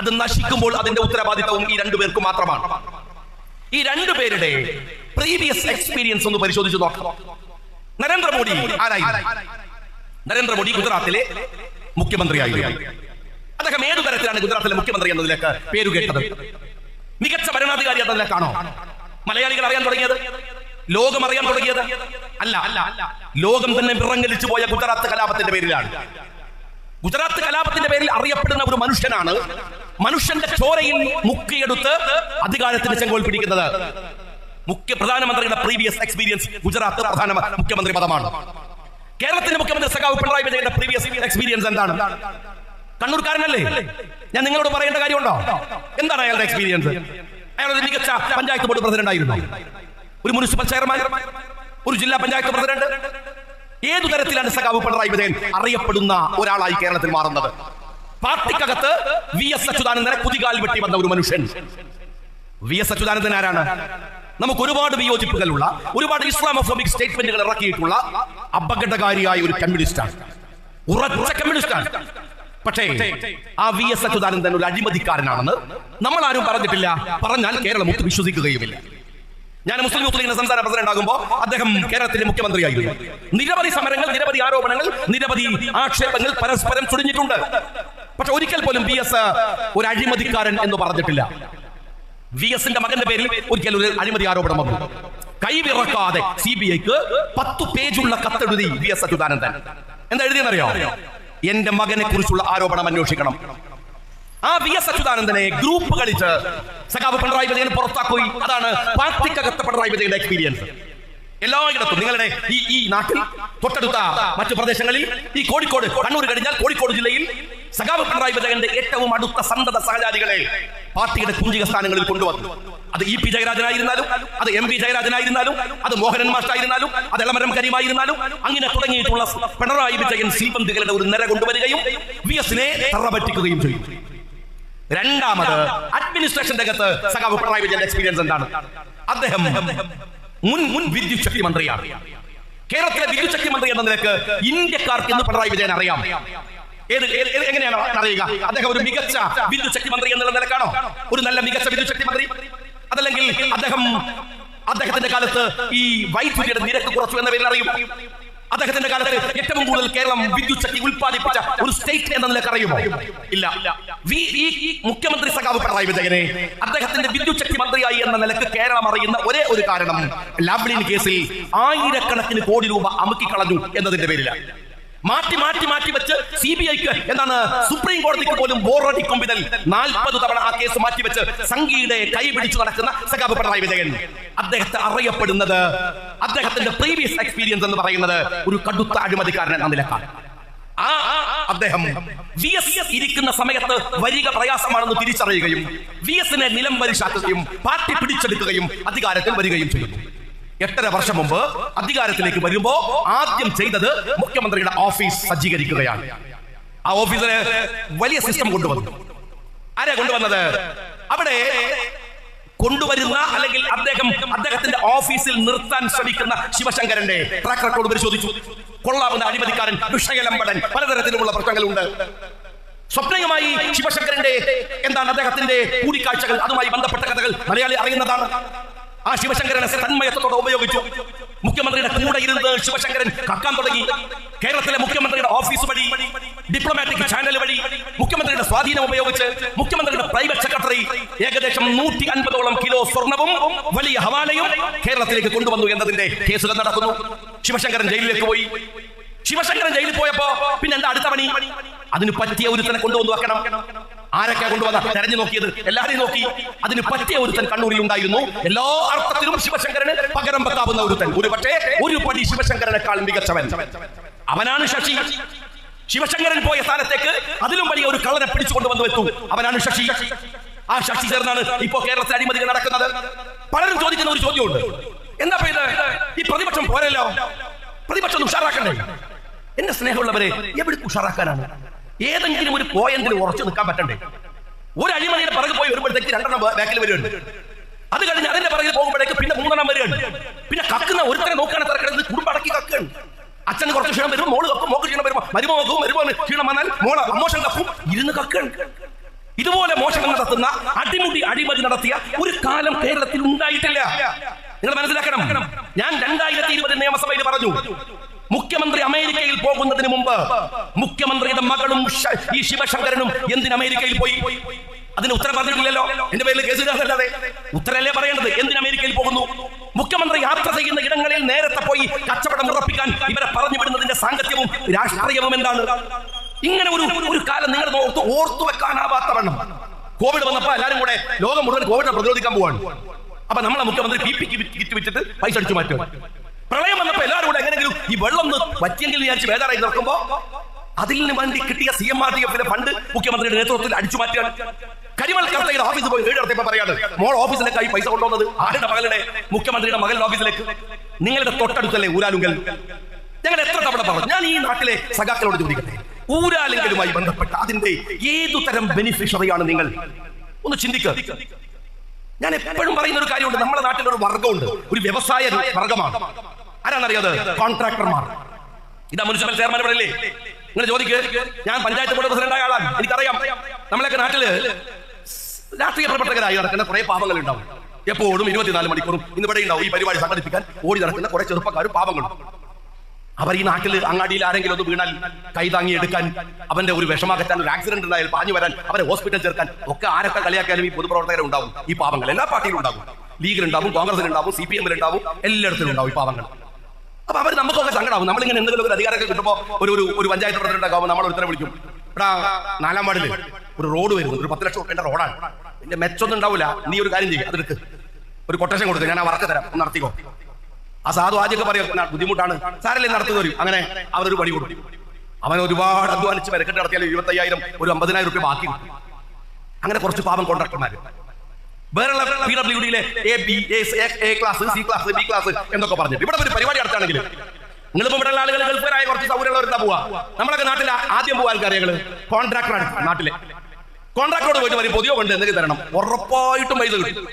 അത് നശിക്കുമ്പോൾ അതിന്റെ ഉത്തരവാദിത്തവും ഈ രണ്ടുപേർക്ക് മാത്രമാണ്. ഈ രണ്ടു പേരുടെ പ്രീവിയസ് എക്സ്പീരിയൻസ് ഒന്ന് പരിശോധിച്ച് നോക്കാം. നരേന്ദ്രമോദി ആരായിരുന്നു? നരേന്ദ്രമോദി ഗുജറാത്തിലെ മുഖ്യമന്ത്രിയായിരുന്നു. അദ്ദേഹം ഏതു തരത്തിലാണ് ഗുജറാത്തിലെ മുഖ്യമന്ത്രി എന്നതിലേക്ക് പേരു കേട്ടത്? മികച്ച ഭരണാധികാരി എന്നതിലേക്കാണോ? മലയാളികൾ അറിയാൻ തുടങ്ങിയത്? ലോകം അറിയാൻ തുടങ്ങിയത്? അല്ല അല്ല. ലോകം തന്നെ വിറങ്ങലിച്ചു പോയ ഗുജറാത്ത് കലാപത്തിന്റെ പേരിലാണ്. ഗുജറാത്ത് കലാപത്തിന്റെ പേരിൽ അറിയപ്പെടുന്ന ഒരു മനുഷ്യനാണ് മനുഷ്യന്റെ ചോരയിൽ മുക്കിയെടുത്ത് അധികാരത്തിന്റെ ചെങ്കോൽ പിടിക്കുന്നത്. മുഖ്യ പ്രധാനമന്ത്രിയുടെ പ്രീവിയസ് എക്സ്പീരിയൻസ് ഗുജറാത്ത് പ്രധാന മുഖ്യമന്ത്രി പദമാണ്. കേരളത്തിന്റെ മുഖ്യമന്ത്രി സഖാവ് പിണറായി വിജയന്റെ പ്രീവിയസ് എക്സ്പീരിയൻസ് എന്താണ്? കണ്ണൂർക്കാരനല്ലേ? ഞാൻ നിങ്ങളോട് പറയേണ്ട കാര്യമുണ്ടോ? എന്താണ് അയാളുടെ എക്സ്പീരിയൻസ് ഒരു മികച്ച പഞ്ചായത്ത് ബോർഡ് പ്രസിഡന്റ് ആയിരുന്നു. ഒരു മുനിസിപ്പൽ ചെയർമാൻ ഒരു ജില്ലാ പഞ്ചായത്ത് പ്രസിഡന്റ് ഏതു തരത്തിലാണ് സഖാവ് പിണറായി വിജയൻ അറിയപ്പെടുന്ന ഒരാളായി കേരളത്തിൽ മാറുന്നത്? പാർട്ടിക്കകത്ത് വി എസ് അച്യുതാനന്ദനെ കുതികാൽ വെട്ടി വന്ന ഒരു മനുഷ്യൻ. വി എസ് അച്യുതാനന്ദൻ ആരാണ്? നമുക്ക് ഒരുപാട് വിയോജിപ്പുകളുള്ള ഒരുപാട് ഇസ്ലാമോഫോബിക് സ്റ്റേറ്റ്മെന്റുകൾ ഇറക്കിയിട്ടുള്ള അപകടകാരിയായ ഒരു കമ്മ്യൂണിസ്റ്റാണ്. ഉറച്ച കമ്മ്യൂണിസ്റ്റാണ്. പക്ഷേ ആ വി എസ് അച്യുതാനന്ദൻ ഒരു അഴിമതിക്കാരനാണെന്ന് നമ്മൾ ആരും പറഞ്ഞിട്ടില്ല. പറഞ്ഞാൽ കേരളം ഒത്തു വിശ്വസിക്കുകയുമില്ല. ഞാൻ മുസ്ലിം യൂത്ത് ലീഗിന്റെ സംസ്ഥാന പ്രസിഡന്റ് ആകുമ്പോൾ അദ്ദേഹം കേരളത്തിലെ മുഖ്യമന്ത്രിയായിരുന്നു. നിരവധി സമരങ്ങൾ നിരവധി ആരോപണങ്ങൾ നിരവധി ആക്ഷേപങ്ങൾ പരസ്പരം ചുടിഞ്ഞിട്ടുണ്ട് പക്ഷെ ഒരിക്കൽ പോലും വി എസ് ഒരു അഴിമതിക്കാരൻ എന്ന് പറഞ്ഞിട്ടില്ല. വി എസിന്റെ മകന്റെ പേരിൽ ഒരിക്കൽ ഒരു അഴിമതി ആരോപണം വന്നു. കൈവിറക്കാതെ സി ബി ഐക്ക് പത്ത് പേജുള്ള കത്തെഴുതി വി എസ് അച്യുതാനന്ദൻ. എന്താ എഴുതിയെന്നറിയോ? എന്റെ മകനെ കുറിച്ചുള്ള ആരോപണം അന്വേഷിക്കണം. ആ വി എസ് അച്യുതാനന്ദനെ ഗ്രൂപ്പ് കളിച്ച് സഖാവ് പിണറായി വിജയൻ പുറത്താക്കി. അതാണ് പാർട്ടിക്കകത്ത് പിണറായി വിജയന്റെ എക്സ്പീരിയൻസ് എല്ലായിടത്തും നിങ്ങളുടെ ഈ ഈ നാട്ടിൽ തൊട്ടടുത്ത മറ്റു പ്രദേശങ്ങളിൽ ഈ കോഴിക്കോട് കണ്ണൂർ കഴിഞ്ഞാൽ കോഴിക്കോട് ജില്ലയിൽ സഖാവ് പിണറായി വിജയന്റെ ഏറ്റവും അടുത്ത സന്തത സഹചാരികളെ പാർട്ടിയുടെ കുഞ്ചിക സ്ഥാനങ്ങളിൽ കൊണ്ടുവന്നു. അത് ഇ പി ജയരാജനായിരുന്നാലും അത് എം പി ജയരാജനായിരുന്നാലും അത് മോഹനൻ മാഷ്ടായിരുന്നാലും അത് എളമരം കരിമായിരുന്നാലും അങ്ങനെ തുടങ്ങിയിട്ടുള്ള പിണറായി വിജയൻ സിൽബന്ധികളുടെ ഒരു നിര കൊണ്ടുവരികയും വി എസിനെ തറപറ്റിക്കുകയും ചെയ്യും രണ്ടാമത് അഡ്മിനിസ്ട്രേഷൻ രംഗത്ത് സഖാവ് പിണറായി വിജയന്റെ എക്സ്പീരിയൻസ് എന്താണ്? അദ്ദേഹം മുൻ മുൻ വിദ്യുത് ശക്തി മന്ത്രിയാണ്. കേരളത്തിലെ വിദ്യുത് ശക്തി മന്ത്രി എന്ന നിലയ്ക്ക് ഇന്ത്യക്കാർക്ക് ഇന്ന് പിണറായി വിജയൻ അറിയാം. ഏത് എങ്ങനെയാണ് അറിയുക? അദ്ദേഹം ഒരു മികച്ച വിദ്യുത് മന്ത്രി എന്നുള്ള നിലക്കാണോ? ഒരു നല്ല മികച്ച വിദ്യുത് മന്ത്രി? അതല്ലെങ്കിൽ അദ്ദേഹം അദ്ദേഹത്തിന്റെ കാലത്ത് ഈ വൈദ്യുതിയുടെ നിരക്ക് കുറച്ചു എന്ന പേരിൽ അറിയും? അദ്ദേഹത്തിന്റെ കാലത്ത് ഏറ്റവും കൂടുതൽ കേരളം വിദ്യുത് ശക്തി ഉൽപ്പാദിപ്പിച്ച ഒരു സ്റ്റേറ്റ് എന്ന നിലയ്ക്ക് അറിയുമോ? ഇല്ല. മുഖ്യമന്ത്രി സഖാവ് പിണറായി വിജയനെ അദ്ദേഹത്തിന്റെ വിദ്യുത് മന്ത്രിയായി എന്ന നിലയ്ക്ക് കേരളം അറിയുന്ന ഒരേ ഒരു കാരണം. ലാബ്ലിൻ കേസിൽ ആയിരക്കണക്കിന് കോടി രൂപ അമുക്കിക്കളഞ്ഞു എന്നതിന്റെ പേരിലാണ് മാറ്റി മാറ്റി മാറ്റി വെച്ച് സി ബി ഐക്ക് എന്താണ് സുപ്രീം കോടതിക്ക് പോലും ബോറടിക്കും വിധൽ നാൽപ്പത് തവണ ആ കേസ് മാറ്റി വെച്ച് കൈ പിടിച്ചു നടക്കുന്ന സഖാബ് പിണറായി വിജയൻ. അദ്ദേഹത്തെ അറിയപ്പെടുന്നത് അദ്ദേഹത്തിന്റെ പ്രീവിയസ് എക്സ്പീരിയൻസ് എന്ന് പറയുന്നത് ഒരു കടുത്ത അഴിമതിക്കാരൻ എന്ന നിലക്കാണ് ആ അദ്ദേഹം വി എസ് ഇരിക്കുന്ന സമയത്ത് വരിക പ്രയാസമാണെന്ന് തിരിച്ചറിയുകയും വി എസിനെ നിലം പരിശാക്കുകയും പാർട്ടി പിടിച്ചെടുക്കുകയും അധികാരത്തിൽ വരികയും ചെയ്യുന്നു. എട്ടര വർഷം മുമ്പ് അധികാരത്തിലേക്ക് വരുമ്പോ ആദ്യം ചെയ്തത് മുഖ്യമന്ത്രിയുടെ ഓഫീസ് സജ്ജീകരിക്കുകയാണ്. ആ ഓഫീസിന് വലിയ സിസ്റ്റം കൊണ്ടുവന്നു. ആരാ കൊണ്ടുവന്നത്? അവിടെ കൊണ്ടുവരുന്ന അല്ലെങ്കിൽ അദ്ദേഹം അദ്ദേഹത്തിന്റെ ഓഫീസിൽ നിർത്താൻ ശ്രമിക്കുന്ന ശിവശങ്കരന്റെ ട്രാക്ക് റെക്കോർഡ് പരിശോധിച്ചു. കൊള്ളാവുന്ന അഴിമതിക്കാരൻ വിഷയലമ്പടൻ പലതരത്തിലുമുള്ള പ്രശ്നങ്ങളുണ്ട്. സ്വപ്നയുമായി ശിവശങ്കരന്റെ എന്താണ് അദ്ദേഹത്തിന്റെ കൂടിക്കാഴ്ചകൾ അതുമായി ബന്ധപ്പെട്ട കഥകൾ മലയാളി അറിയുന്നതാണ്. ആ ശിവശങ്കരനെ തന്മയത്വത്തോടെ ഉപയോഗിച്ചു. മുഖ്യമന്ത്രിയുടെ കൂടെ ഇരുന്ന് ശിവശങ്കരൻ കക്കാൻ തുടങ്ങി. കേരളത്തിലെ മുഖ്യമന്ത്രിയുടെ ഓഫീസ് വഴി ഡിപ്ലോമാറ്റിക് ചാനൽ വഴി മുഖ്യമന്ത്രിയുടെ സ്വാധീനം ഉപയോഗിച്ച് മുഖ്യമന്ത്രിയുടെ പ്രൈവറ്റ് സെക്രട്ടറി ഏകദേശം നൂറ്റി അൻപതോളം കിലോ സ്വർണവും വലിയ ഹവാലയും കേരളത്തിലേക്ക് കൊണ്ടുവന്നു എന്നതിന്റെ കേസുകൾ നടക്കുന്നു. ശിവശങ്കരൻ ജയിലിലേക്ക് പോയി. ശിവശങ്കരൻ ജയിലിൽ പോയപ്പോ പിന്നെ എന്താ അടുത്ത പണി? അതിന് പറ്റിയ ഒരുത്തനെ കൊണ്ടുവന്നു വെക്കണം. ആരൊക്കെ കൊണ്ടുവന്ന തെരഞ്ഞു നോക്കിയത്. എല്ലാരെയും നോക്കി. അതിന് പറ്റിയ ഒരുത്തൻ കണ്ണൂരിൽ ഉണ്ടായിരുന്നു. എല്ലാ അർത്ഥത്തിലും ശിവശങ്കരന് പകരം വെക്കാവുന്ന ഒരുത്തൻ. ഒരു പക്ഷേ ഒരു പടി ശിവശങ്കരനേക്കാൾ മികച്ചവൻ. അവനാണ് ശശി. ശിവശങ്കരൻ പോയ സ്ഥാനത്തേക്ക് അതിലും വലിയ ഒരു കള്ളനെ പിടിച്ചു കൊണ്ടുവന്ന് വെച്ചു. അവനാണ് ശശി. ആ ശശി ചേർന്നാണ് ഇപ്പോ കേരളത്തിൽ അഴിമതികൾ നടക്കുന്നത്. പലരും ചോദിക്കുന്ന ഒരു ചോദ്യമുണ്ട്. എന്താ ഇത്? ഈ പ്രതിപക്ഷം പോരല്ലോ. പ്രതിപക്ഷം ഉഷാറാക്കണ്ടേ? എന്റെ സ്നേഹമുള്ളവരെ എവിടെ ഉഷാറാക്കാനാണ്? ഏതെങ്കിലും ഒരു പോയിന്റിൽ ഉറച്ചു നിൽക്കാൻ പറ്റണ്ടേ? ഒരു അഴിമതിയുടെ പിറകെ പോയി വരുമ്പോഴത്തേക്ക് രണ്ടെണ്ണം ബാക്കിൽ വരുന്നുണ്ട്. അത് കഴിഞ്ഞ് അതിന്റെ പിറകിൽ പോകുമ്പോഴേക്ക് പിന്നെ മൂന്നെണ്ണം വരികയാണ് പിന്നെ കക്കുന്ന ഒരുത്തരെ നോക്കുകയാണ് തിരക്കണത് കുടുംബം അടക്കി കക്കുകയാണ്. അച്ഛന് കുറച്ച് ക്ഷീണം വരും മോൾ കക്കും മോക്ക് ക്ഷീണം വരുമ്പോൾ മരുമോ നോക്കും മരുമോ ക്ഷീണം വന്നാൽ മോൾ മോശം കക്കും ഇരുന്ന് കക്കുകയാണ്. ഇതുപോലെ മോഷണം നടത്തുന്ന അടിമുടി അഴിമതി നടത്തിയ ഒരു കാലം കേരളത്തിൽ ഉണ്ടായിട്ടില്ല. നിങ്ങൾ മനസ്സിലാക്കണം. ഞാൻ രണ്ടായിരത്തി ഇരുപത് നിയമസഭയിൽ പറഞ്ഞു പോകുന്നതിന് മുമ്പ് മുഖ്യമന്ത്രിയുടെ മകളും ഈ ശിവശങ്കരനും എന്തിന് അമേരിക്കയിൽ പോയി? അതിന് ഉത്തരം പറഞ്ഞിട്ടില്ലല്ലോ. എന്റെ പേരിൽ കേസ് അല്ലാതെ ഉത്തരല്ലേ പറയേണ്ടത്? എന്തിന് അമേരിക്കയിൽ പോകുന്നു? മുഖ്യമന്ത്രി യാത്ര ചെയ്യുന്ന ഇടങ്ങളിൽ നേരത്തെ പോയി കച്ചവടം ഉറപ്പിക്കാൻ ഇവരെ പറഞ്ഞു വിടുന്നതിന്റെ സാങ്കത്യവും രാഷ്ട്രീയവും എന്താണ്? ഇങ്ങനെ ഒരു ഒരു കാലം നിങ്ങൾ ഓർത്ത് ഓർത്തു വെക്കാനാവാത്ത വണ്ണം കോവിഡ് വന്നപ്പോ എല്ലാരും കൂടെ ലോകം മുഴുവൻ കോവിഡിനെ പ്രതിരോധിക്കാൻ പോവാണ്. അപ്പൊ നമ്മളെ മുഖ്യമന്ത്രി പി പി കിറ്റ് വിറ്റിട്ട് പൈസ അടിച്ചു മാറ്റും പ്രളയം വന്നപ്പോ എല്ലാവരും കൂടെ എങ്ങനെയെങ്കിലും ഈ വെള്ളം പറ്റിയെങ്കിൽ വിചാരിച്ച് വേദാറായി നിൽക്കുമ്പോ നിന്ന് വേണ്ടി കിട്ടിയ സി എം ആർ ഡി എഫിലെ ഫണ്ട് മുഖ്യമന്ത്രിയുടെ നേതൃത്വത്തിൽ അടിച്ചു മാറ്റിയാണ് കരിമൽ കർത്തയുടെ ഓഫീസിൽ പോയി വീട് നടത്തിയപ്പോ പറയാണ് മോൾ ഓഫീസിലേക്കായി പൈസ കൊണ്ടുവന്നത് ആരുടെ മകളുടെ മുഖ്യമന്ത്രിയുടെ മകളുടെ ഓഫീസിലേക്ക്? നിങ്ങളുടെ തൊട്ടടുത്തല്ലേ ഊരാലുങ്കൽ? ഞങ്ങൾ എത്ര തവണ പറഞ്ഞു ഞാൻ ഈ നാട്ടിലെ സഖാക്കളോട് ചോദിക്കട്ടെ ഊരാലുങ്കലുമായി ബന്ധപ്പെട്ട അതിന്റെ ഏതു തരം ബെനിഫിഷ്യറിയാണ് നിങ്ങൾ? ഒന്ന് ചിന്തിക്കുക ഞാൻ എപ്പോഴും പറയുന്ന ഒരു കാര്യമുണ്ട് നമ്മുടെ നാട്ടിൽ ഒരു വർഗമുണ്ട് ഒരു വ്യവസായ വർഗമാണ് ആരാന്നറിയാതെ കോൺട്രാക്ടർമാർ ഇതാ മുനിസിപ്പൽ ചെയർമാൻ ഇവിടെ ഇല്ലേ? നിങ്ങൾ ചോദിക്ക് ഞാൻ പഞ്ചായത്ത് ബോർഡ് പ്രസിഡന്റ് ആയ ആളാണ്. എനിക്കറിയാം. നമ്മളൊക്കെ നാട്ടിൽ രാഷ്ട്രീയ പ്രവർത്തകരായി നടക്കുന്ന കുറെ പാപങ്ങൾ ഉണ്ടാവും. എപ്പോഴും ഇരുപത്തിനാല് മണിക്കൂറും ഇന്ന് ഇവിടെ ഉണ്ടാവും. ഈ പരിപാടി സംഘടിപ്പിക്കാൻ ഓടി നടക്കുന്ന കുറെ ചെറുപ്പക്കാരും പാപങ്ങളും അവർ ഈ നാട്ടിൽ അങ്ങാടിയിൽ ആരെങ്കിലും ഒന്ന് വീണാൽ കൈതാങ്ങി എടുക്കാൻ അവന്റെ ഒരു വിഷമാകറ്റാൻ ഒരു ആക്സിഡന്റ് ഉണ്ടായാൽ പാഞ്ഞു വരാൻ അവരെ ഹോസ്പിറ്റൽ ചേർക്കാൻ ഒക്കെ ആരൊക്കെ കളിയാക്കിയാലും ഈ പൊതുപ്രവർത്തകരെ ഉണ്ടാവും. ഈ പാപങ്ങൾ എല്ലാ പാർട്ടിയിലും ഉണ്ടാവും ലീഗിലുണ്ടാവും കോൺഗ്രസിലുണ്ടാവും സി പി എമ്മിലുണ്ടാവും എല്ലായിടത്തിലും ഉണ്ടാവും ഈ പാവങ്ങൾ. അപ്പൊ അവർ നമുക്കൊക്കെ സങ്കടമാകും നമ്മളിങ്ങനെ എന്തെങ്കിലും ഒരു അധികാരമൊക്കെ ഒരു ഒരു ഒരു പഞ്ചായത്ത് പ്രസിഡന്റ് ആകുമ്പോൾ നമ്മൾ ഒരുത്തരെ വിളിക്കും. എടാ നാലാം വാർഡിൽ ഒരു റോഡ് വരുന്നു ഒരു പത്ത് ലക്ഷം റുപ്യന്റെ റോഡാണ്. എന്റെ മെച്ചൊന്നും ഉണ്ടാവില്ല നീ ഒരു കാര്യം ചെയ്യും അതെടുക്ക് ഒരു കൊട്ടേഷൻ കൊടുക്കുക ഞാൻ ആ വർക്ക് തരാം. ഒന്ന് നടത്തിക്കോ. ആ സാധു ആദ്യമൊക്കെ പറയും ബുദ്ധിമുട്ടാണ്. സാരല്ലേ നടത്തു വരും അങ്ങനെ അവരൊരു പണി കൊടുക്കും. അവൻ ഒരുപാട് അധ്വാനിച്ച് വരക്കെട്ട് നടത്തിയാൽ ഇരുപത്തയ്യായിരം ഒരു അമ്പതിനായിരം റുപ്യ ബാക്കി അങ്ങനെ കുറച്ച് പാപം കോൺട്രാക്ടർമാര്. വേറെയുള്ള P W ഡിയിലെ A B A class C class B class എന്നൊക്കെ പറഞ്ഞിട്ട് ഇവിടെ ഒരു പരിപാടി നടത്താണെങ്കിൽ നിങ്ങളിപ്പോ ഇവിടെ ആളുകൾ ഗൾഫുകാരായ കുറച്ച് സൗകര്യമുള്ളവരുന്ന പോവാ. നമ്മളൊക്കെ നാട്ടിൽ ആദ്യം പോവാൻ കാര്യങ്ങൾ കോൺട്രാക്ടറാണ് നാട്ടിലെ. കോൺട്രാക്ടറോട് പോയിട്ട് പറയും പൊതിയോ കൊണ്ട് എന്തെങ്കിലും തരണം? ഉറപ്പായിട്ടും പൈസ കിട്ടും.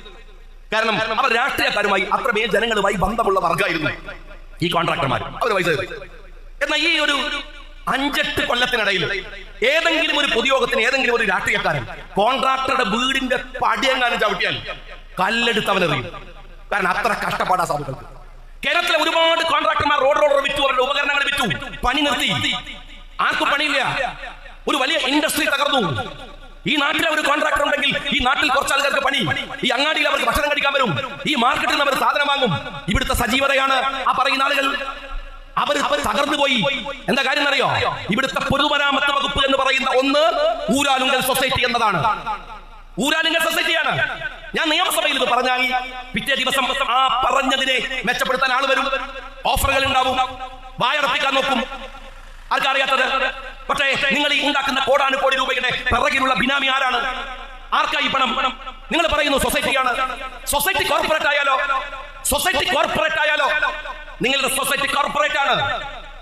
കാരണം അവർ രാഷ്ട്രീയക്കാരുമായി അത്രമേൽ ജനങ്ങളുമായി ബന്ധമുള്ള വർഗമായിരുന്നു ഈ കോൺട്രാക്ടർമാർ അവർ പൈസ എന്നാൽ ഈ ഒരു അഞ്ചെട്ട് കൊല്ലത്തിനിടയിൽ ഏതെങ്കിലും ഒരു പൊതുയോഗത്തിന് ഏതെങ്കിലും ഒരു രാഷ്ട്രീയക്കാരൻ കോൺട്രാക്ടറുടെ വീടിന്റെ പടിയെങ്ങാനും ചവിട്ടിയാൽ കല്ലെടുത്ത് അവനെറിയും. കാരണം അത്ര കഷ്ടപ്പാടാ സാധുക്കൾക്ക്. കേരളത്തിലെ ഒരുപാട് കോൺട്രാക്ടർമാർ റോഡ് റോഡ് വിറ്റു അവരുടെ ഉപകരണങ്ങൾ വിറ്റു പണി നിർത്തി. ആർക്കും പണിയില്ല. ഒരു വലിയ ഇൻഡസ്ട്രി തകർന്നു. ഈ നാട്ടിലെ ഒരു കോൺട്രാക്ടർ ഉണ്ടെങ്കിൽ ഈ നാട്ടിൽ കുറച്ച് ആൾക്കാർക്ക് പണി. ഈ അങ്ങാടിയിൽ അവർക്ക് ഭക്ഷണം കഴിക്കാൻ വരും. ഈ മാർക്കറ്റിൽ നിന്ന് അവർ സാധനം വാങ്ങും. ഇവിടുത്തെ സജീവതയാണ് ആ പറയുന്ന ആളുകൾ. അവർ തകർന്നു പോയി. എന്താ കാര്യം അറിയോ ഇവിടുത്തെ പൊതുമരാമത്ത് വകുപ്പ് എന്ന് പറയുന്ന ഒന്ന് ഊരാലുങ്കൽ സൊസൈറ്റി എന്നതാണ്. ഊരാലുങ്കൽ സൊസൈറ്റിയാണ്. ഞാൻ നിയമസഭയിൽ ഇത് പറഞ്ഞാൽ പിറ്റേ ദിവസം ആ പറഞ്ഞതിനെ മെച്ചപ്പെടുത്താൻ ആൾ വരും. ഓഫറുകൾ ഉണ്ടാവും. വായടപ്പിക്കാൻ നോക്കും. ആർക്കറിയാത്തത്? പക്ഷേ നിങ്ങൾ ഈ ഉണ്ടാക്കുന്ന കോടാനു കോടി രൂപയുടെ പിറകിലുള്ള ബിനാമി ആരാണ്? ആർക്കായി പണം? നിങ്ങൾ പറയുന്നു സൊസൈറ്റിയാണ്. സൊസൈറ്റി കോർപ്പറേറ്റ് ആയാലോ? സൊസൈറ്റി കോർപ്പറേറ്റ് ആയാലോ? നിങ്ങളുടെ സൊസൈറ്റി കോർപ്പറേറ്റ് ആണ്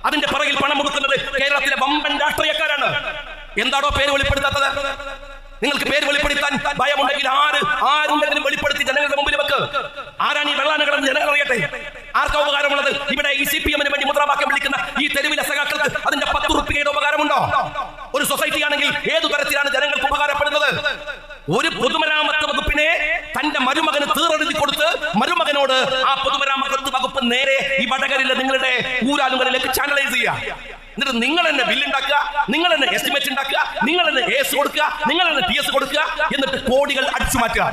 അതിന്റെ പിറകിൽ പണം കൊടുക്കുന്നത് കേരളത്തിലെ വമ്പൻ രാഷ്ട്രീയക്കാരാണ്. എന്താണോ പേര് വെളിപ്പെടുത്താത്തത്? നിങ്ങൾക്ക് പേര് വെളിപ്പെടുത്താൻ ഭയമുണ്ടെങ്കിൽ ആര് ആരുണ്ടെങ്കിലും വെളിപ്പെടുത്തി ജനങ്ങളുടെ മുമ്പിൽ വെക്ക്. ആരാണ് ഈ വെള്ളാനകളെന്ന് ജനങ്ങൾ അറിയട്ടെ? ആർക്കാ ഉപകാരമുള്ളത്? ഇവിടെ ഈ സി പി എമ്മിന് വേണ്ടി മുദ്രാവാക്യം വിളിക്കുന്ന ഈ തെരുവിലെ സഖാക്കൾക്ക് അതിന്റെ പത്ത് റുപ്യയുടെ ഉപകാരമുണ്ടോ? ഒരു സൊസൈറ്റി ആണെങ്കിൽ ഏതു തരത്തിലാണ് ജനങ്ങൾക്ക് ഉപകാരപ്പെടുന്നത്? ഒരു പൊതുമരാമത്ത് വകുപ്പിനെ തന്റെ മരുമകന് തീറെഴുതി കൊടുത്ത് മരുമകനോട് ആ പൊതുമരാമത്ത് വകുപ്പ് നേരെ ഈ വടകരയിലെ നിങ്ങളുടെ ഊരാലുകളിലേക്ക് ചാനലൈസ് ചെയ്യുക. എന്നിട്ട് നിങ്ങൾ തന്നെ ബില്ല് ഉണ്ടാക്കുക നിങ്ങൾ തന്നെ എസ്റ്റിമേറ്റ് ഉണ്ടാക്കുക നിങ്ങൾ തന്നെ എസ് കൊടുക്കുക നിങ്ങൾ തന്നെ പി എസ് കൊടുക്കുക എന്നിട്ട് കോടികൾ അടിച്ചു മാറ്റുക.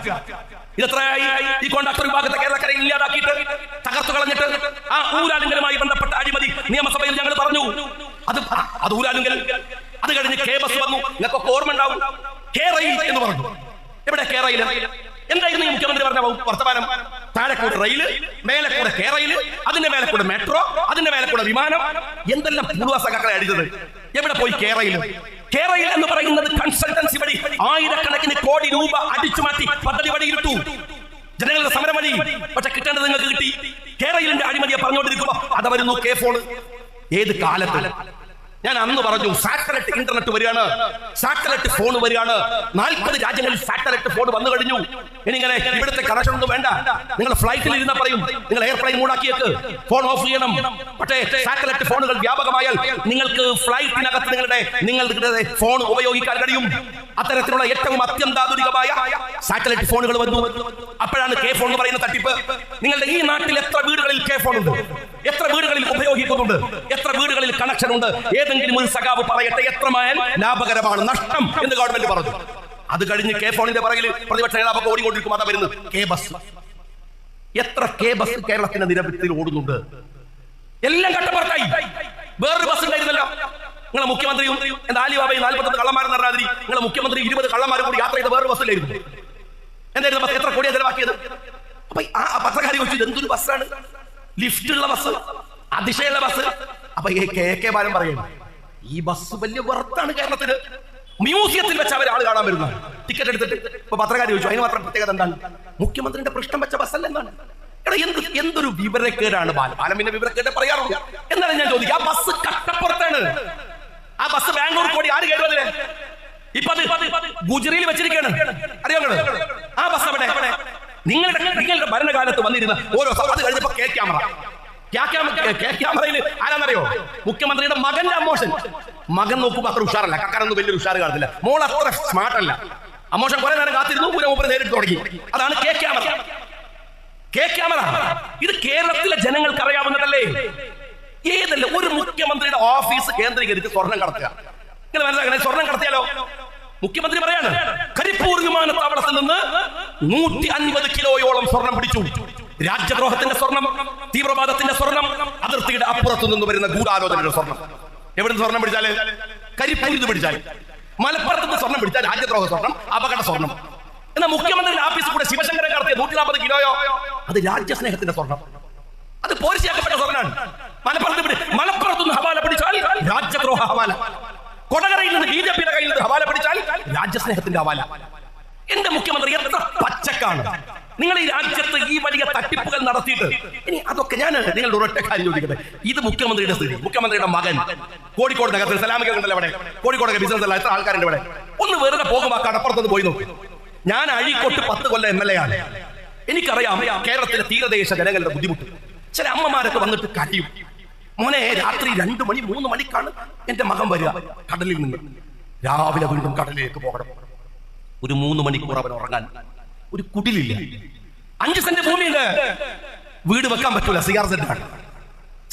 ഇതെത്രയായി ഈ കോൺട്രാക്ടർ വിഭാഗത്തെ കേരളക്കരയിൽ ഇല്ലാതാക്കിയിട്ട് തകർത്തു കളഞ്ഞിട്ട് ആ ഊരാലുങ്കലുമായി ബന്ധപ്പെട്ട അഴിമതി നിയമസഭയിൽ ഞങ്ങൾ പറഞ്ഞു. അത് അത് ഊരാലുങ്കൽ അത് കഴിഞ്ഞ് കെ ബസ് വന്നു. നിങ്ങൾക്ക് ഓർമ്മ ഉണ്ടാവും. കേരയിൽ എന്ന് പറഞ്ഞു. എവിടെ കേരളയിൽ എന്തായിരുന്നു മുഖ്യമന്ത്രി പറഞ്ഞ വർത്തമാനം. താഴെ കൂടെ റെയിൽ മേലെ കൂടെ കേരയിൽ അതിന്റെ മേലെ കൂടെ മെട്രോ അതിന്റെ മേലെ കൂടെ വിമാനം. എന്തെല്ലാം പൂർവ അടിച്ചത്? എവിടെ പോയി കേരയിൽ കേരയിൽ എന്ന് പറയുന്നത് കൺസൾട്ടൻസി വഴി ആയിരക്കണക്കിന് കോടി രൂപ അടിച്ചു മാറ്റി പദ്ധതി വഴി ഇരുത്തു ജനങ്ങളുടെ സമരം വഴി. പക്ഷെ കിട്ടേണ്ടത് നിങ്ങൾക്ക് കിട്ടി. കേരളിന്റെ അഴിമതിയെ പറഞ്ഞുകൊണ്ടിരിക്കുമ്പോ അത് വരുന്നു കെ ഫോൺ ഏത് കാലത്ത്? ഞാൻ അന്ന് പറഞ്ഞു സാറ്റലൈറ്റ് ഇന്റർനെറ്റ് വരികയാണ്. സാറ്റലൈറ്റ് ഫോൺ വരികയാണ്. നാൽപ്പത് രാജ്യങ്ങളിൽ സാറ്റലൈറ്റ് ഫോൺ വന്നു കഴിഞ്ഞു. ഇനിങ്ങനെ ഇവിടുത്തെ കണക്ഷൻ ഒന്നും വേണ്ട. നിങ്ങൾ ഫ്ലൈറ്റിൽ ഇരുന്ന പറയും. നിങ്ങൾ എയർപ്ലെയിൻ മൂടാക്കിയേക്ക്. ഫോൺ ഓഫ് ചെയ്യണം. പക്ഷേ സാറ്റലൈറ്റ് ഫോണുകൾ വ്യാപകമായാൽ നിങ്ങൾക്ക് ഫ്ലൈറ്റിനകത്ത് നിങ്ങളുടെ നിങ്ങളുടെ ഫോൺ ഉപയോഗിക്കാൻ കഴിയും. അത്തരത്തിലുള്ള ഏറ്റവും അത്യന്താധുനികമായ സാറ്റലൈറ്റ് ഫോണുകൾ വന്നു. അപ്പോഴാണ് കെ ഫോൺ എന്ന് പറയുന്ന തട്ടിപ്പ്. നിങ്ങളുടെ ഈ നാട്ടിൽ എത്ര വീടുകളിൽ കെ ഫോൺ ഉണ്ട്? എത്ര വീടുകളിൽ ഉപയോഗിക്കുന്നുണ്ട്? എത്ര വീടുകളിൽ കണക്ഷൻ ഉണ്ട്? ഏതെങ്കിലും ഒരു സഖാവ് പറയട്ടെ എത്രമായാൽ ലാഭകരമാണ് നഷ്ടം എന്ന് ഗവൺമെന്റ് പറഞ്ഞു. അത് കഴിഞ്ഞ് കെ ഫോണിന്റെ പിറകിൽ പ്രതിപക്ഷ നേതാവൊക്കെ ഓടിക്കൊണ്ടിരിക്കും അതാ വരുന്നത് കെ ബസ് എത്ര കെ ബസ് കേരളത്തിന്റെ നിരവധി ഓടുന്നുണ്ട്? എല്ലാം കട്ടപ്പുറത്തായി. വേറൊരു ബസ് ഉണ്ടായിരുന്നല്ലോ. നിങ്ങളെ മുഖ്യമന്ത്രിയും എന്താ ആലിബാബയും നാൽപ്പത്തൊന്ന് കള്ളന്മാരെന്ന് പറഞ്ഞാതിരി നിങ്ങളെ മുഖ്യമന്ത്രി ഇരുപത് കള്ളന്മാരും കൂടി യാത്ര ചെയ്ത വേറൊരു ബസ്സിലായിരുന്നു. എന്തായിരുന്നു ബസ്? എത്ര കോടിയാണ് ചെലവാക്കിയത്? അപ്പൊ ആ പത്രക്കാരി ചോദിച്ചു എന്തൊരു ബസ്സാണ്? ലിഫ്റ്റ് ഉള്ള ബസ് അതിശയുള്ള ബസ്. അപ്പൊ ഈ കെ കെ ബാലൻ പറയുന്നു ഈ ബസ് വലിയ വെറുത്താണ് കേരളത്തിന്. മ്യൂസിയത്തിൽ വെച്ച് അവർ ആൾ കാണാൻ വരുന്നത്. ടിക്കറ്റ് എടുത്തിട്ട്. ഇപ്പൊ പത്രക്കാരി ചോദിച്ചു അതിന് മാത്രം പ്രത്യേകത എന്താണ്? മുഖ്യമന്ത്രിന്റെ പൃഷ്ഠം വെച്ച ബസ്സല്ല എന്താണ്? എടാ എന്ത് എന്തൊരു വിവരക്കേടാണ് ബാലം ബാലം പിന്നെ വിവരക്കേട് പറയാറുണ്ട്. എന്നാലും ഞാൻ ചോദിക്കുക ആ ബസ് കട്ടപ്പുറത്താണ്. ബസ് ബാംഗ്ലൂർ കൂടി ആര് കയറുവതില്ലേ ഇപ്പൊ അത് ഗുജറിയിൽ വെച്ചിരിക്കുകയാണ്. അറിയോ? ആ ബസ് അവിടെ. നിങ്ങളുടെ നിങ്ങളുടെ ഭരണകാലത്ത് വന്നിരുന്ന ഓരോ അത് കഴിഞ്ഞപ്പോ കെ ക്യാമറ. ക്യാമറയിൽ ആരാന്നറിയോ? മുഖ്യമന്ത്രിയുടെ മകന്റെ അമോഷൻ. മകൻ നോക്കുമ്പോ അത്ര ഉഷാറല്ല. കക്കാരൊന്നും വലിയ ഉഷാർ കാണത്തില്ല. മോൾ അത്ര സ്മാർട്ട് അല്ല അമോഷൻ കുറെ നേരം കാത്തിരുന്നു പൂരം മൂപ്പര് നേരിട്ട് തുടങ്ങി. അതാണ് കെ ക്യാമറ. K camera. ഇത് കേരളത്തിലെ ജനങ്ങൾക്ക് അറിയാവുന്നതല്ലേ? ഏതല്ല ഒരു മുഖ്യമന്ത്രിയുടെ ഓഫീസ് കേന്ദ്രീകരിച്ച് സ്വർണം കടത്തുക. നിങ്ങൾ മനസ്സിലാക്കണേ? സ്വർണം കടത്തിയാലോ? മുഖ്യമന്ത്രി പറയാണ് കരിപ്പൂർ വിമാനത്താവളത്തിൽ നിന്ന് നൂറ്റി അൻപത് കിലോയോളം സ്വർണം പിടിച്ചു. രാജ്യദ്രോഹത്തിന്റെ സ്വർണം തീവ്രവാദത്തിന്റെ സ്വർണം അതിർത്തിയുടെ അപ്പുറത്തു നിന്ന് വരുന്ന ഗൂഢാലോചനയുടെ സ്വർണം. എവിടുന്ന് സ്വർണം പിടിച്ചാൽ? പിടിച്ചാൽ പിടിച്ചാൽ മലപ്പുറത്ത് നിന്ന് സ്വർണം പിടിച്ചാൽ രാജ്യദ്രോഹ സ്വർണം അപകട സ്വർണം. എന്നാൽ മുഖ്യമന്ത്രിയുടെ ഓഫീസിൽ കൂടെ ശിവശങ്കരൻ കടത്തിയ നൂറ്റി നാൽപ്പത് കിലോയോ? അത് രാജ്യസ്നേഹത്തിന്റെ സ്വർണം. അത് പോലീസിയാക്കപ്പെട്ട സ്വർണാണ് മലപ്പുറത്ത് മലപ്പുറത്ത് നിന്ന് ഹവാല പിടിച്ചാൽ രാജ്യദ്രോഹ ഹവാല. കൊടകരയിൽ നിന്ന് ബി ജെ പിയുടെ കയ്യിൽ നിന്ന് ഹവാല പിടിച്ചാൽ രാജ്യസ്നേഹത്തിന്റെ ഹവാല. എന്റെ മുഖ്യമന്ത്രി എത്ര പച്ചക്കാണ്. നിങ്ങൾ ഈ രാജ്യത്ത് ഈ വലിയ തട്ടിപ്പുകൾ നടത്തിയിട്ട് ഇനി അതൊക്കെ ഞാൻ നിങ്ങളുടെ ഒരൊറ്റ കാര്യം ചോദിക്കട്ടെ. ഇത് മുഖ്യമന്ത്രിയുടെ സ്ഥിതി. മുഖ്യമന്ത്രിയുടെ മകൻ. കോഴിക്കോട് നഗരത്തിൽ സലാമിക ഉണ്ടല്ലോ അവിടെ. കോഴിക്കോടൊക്കെ ബിസിനസ് അല്ല എത്ര ആൾക്കാരുണ്ട് ഇവിടെ? ഒന്ന് വെറുതെ പോകും ആ കടപ്പുറത്തൊന്ന് പോയി നോക്കും. ഞാൻ അഴീക്കോട്ട് പത്ത് കൊല്ലം എം എൽ എ ആണ്. എനിക്കറിയാം കേരളത്തിലെ തീരദേശ ജനങ്ങളുടെ ബുദ്ധിമുട്ട്. ചില അമ്മമാരൊക്കെ വന്നിട്ട് കരയും. മോനെ രാത്രി രണ്ടു മണി മൂന്ന് മണിക്കാണ് എന്റെ മകൻ വരിക. കടലിൽ നിന്ന്. രാവിലെ വീണ്ടും കടലിലേക്ക് പോകണം. ഒരു മൂന്ന് മണിക്കൂർ അവൻ ഉറങ്ങാൻ. ഒരു കുടിലില്ല. അഞ്ച് സെന്റ് ഭൂമിയുണ്ട്. വീട് വെക്കാൻ പറ്റൂല. സി ആർ സെഡ് ആണ്.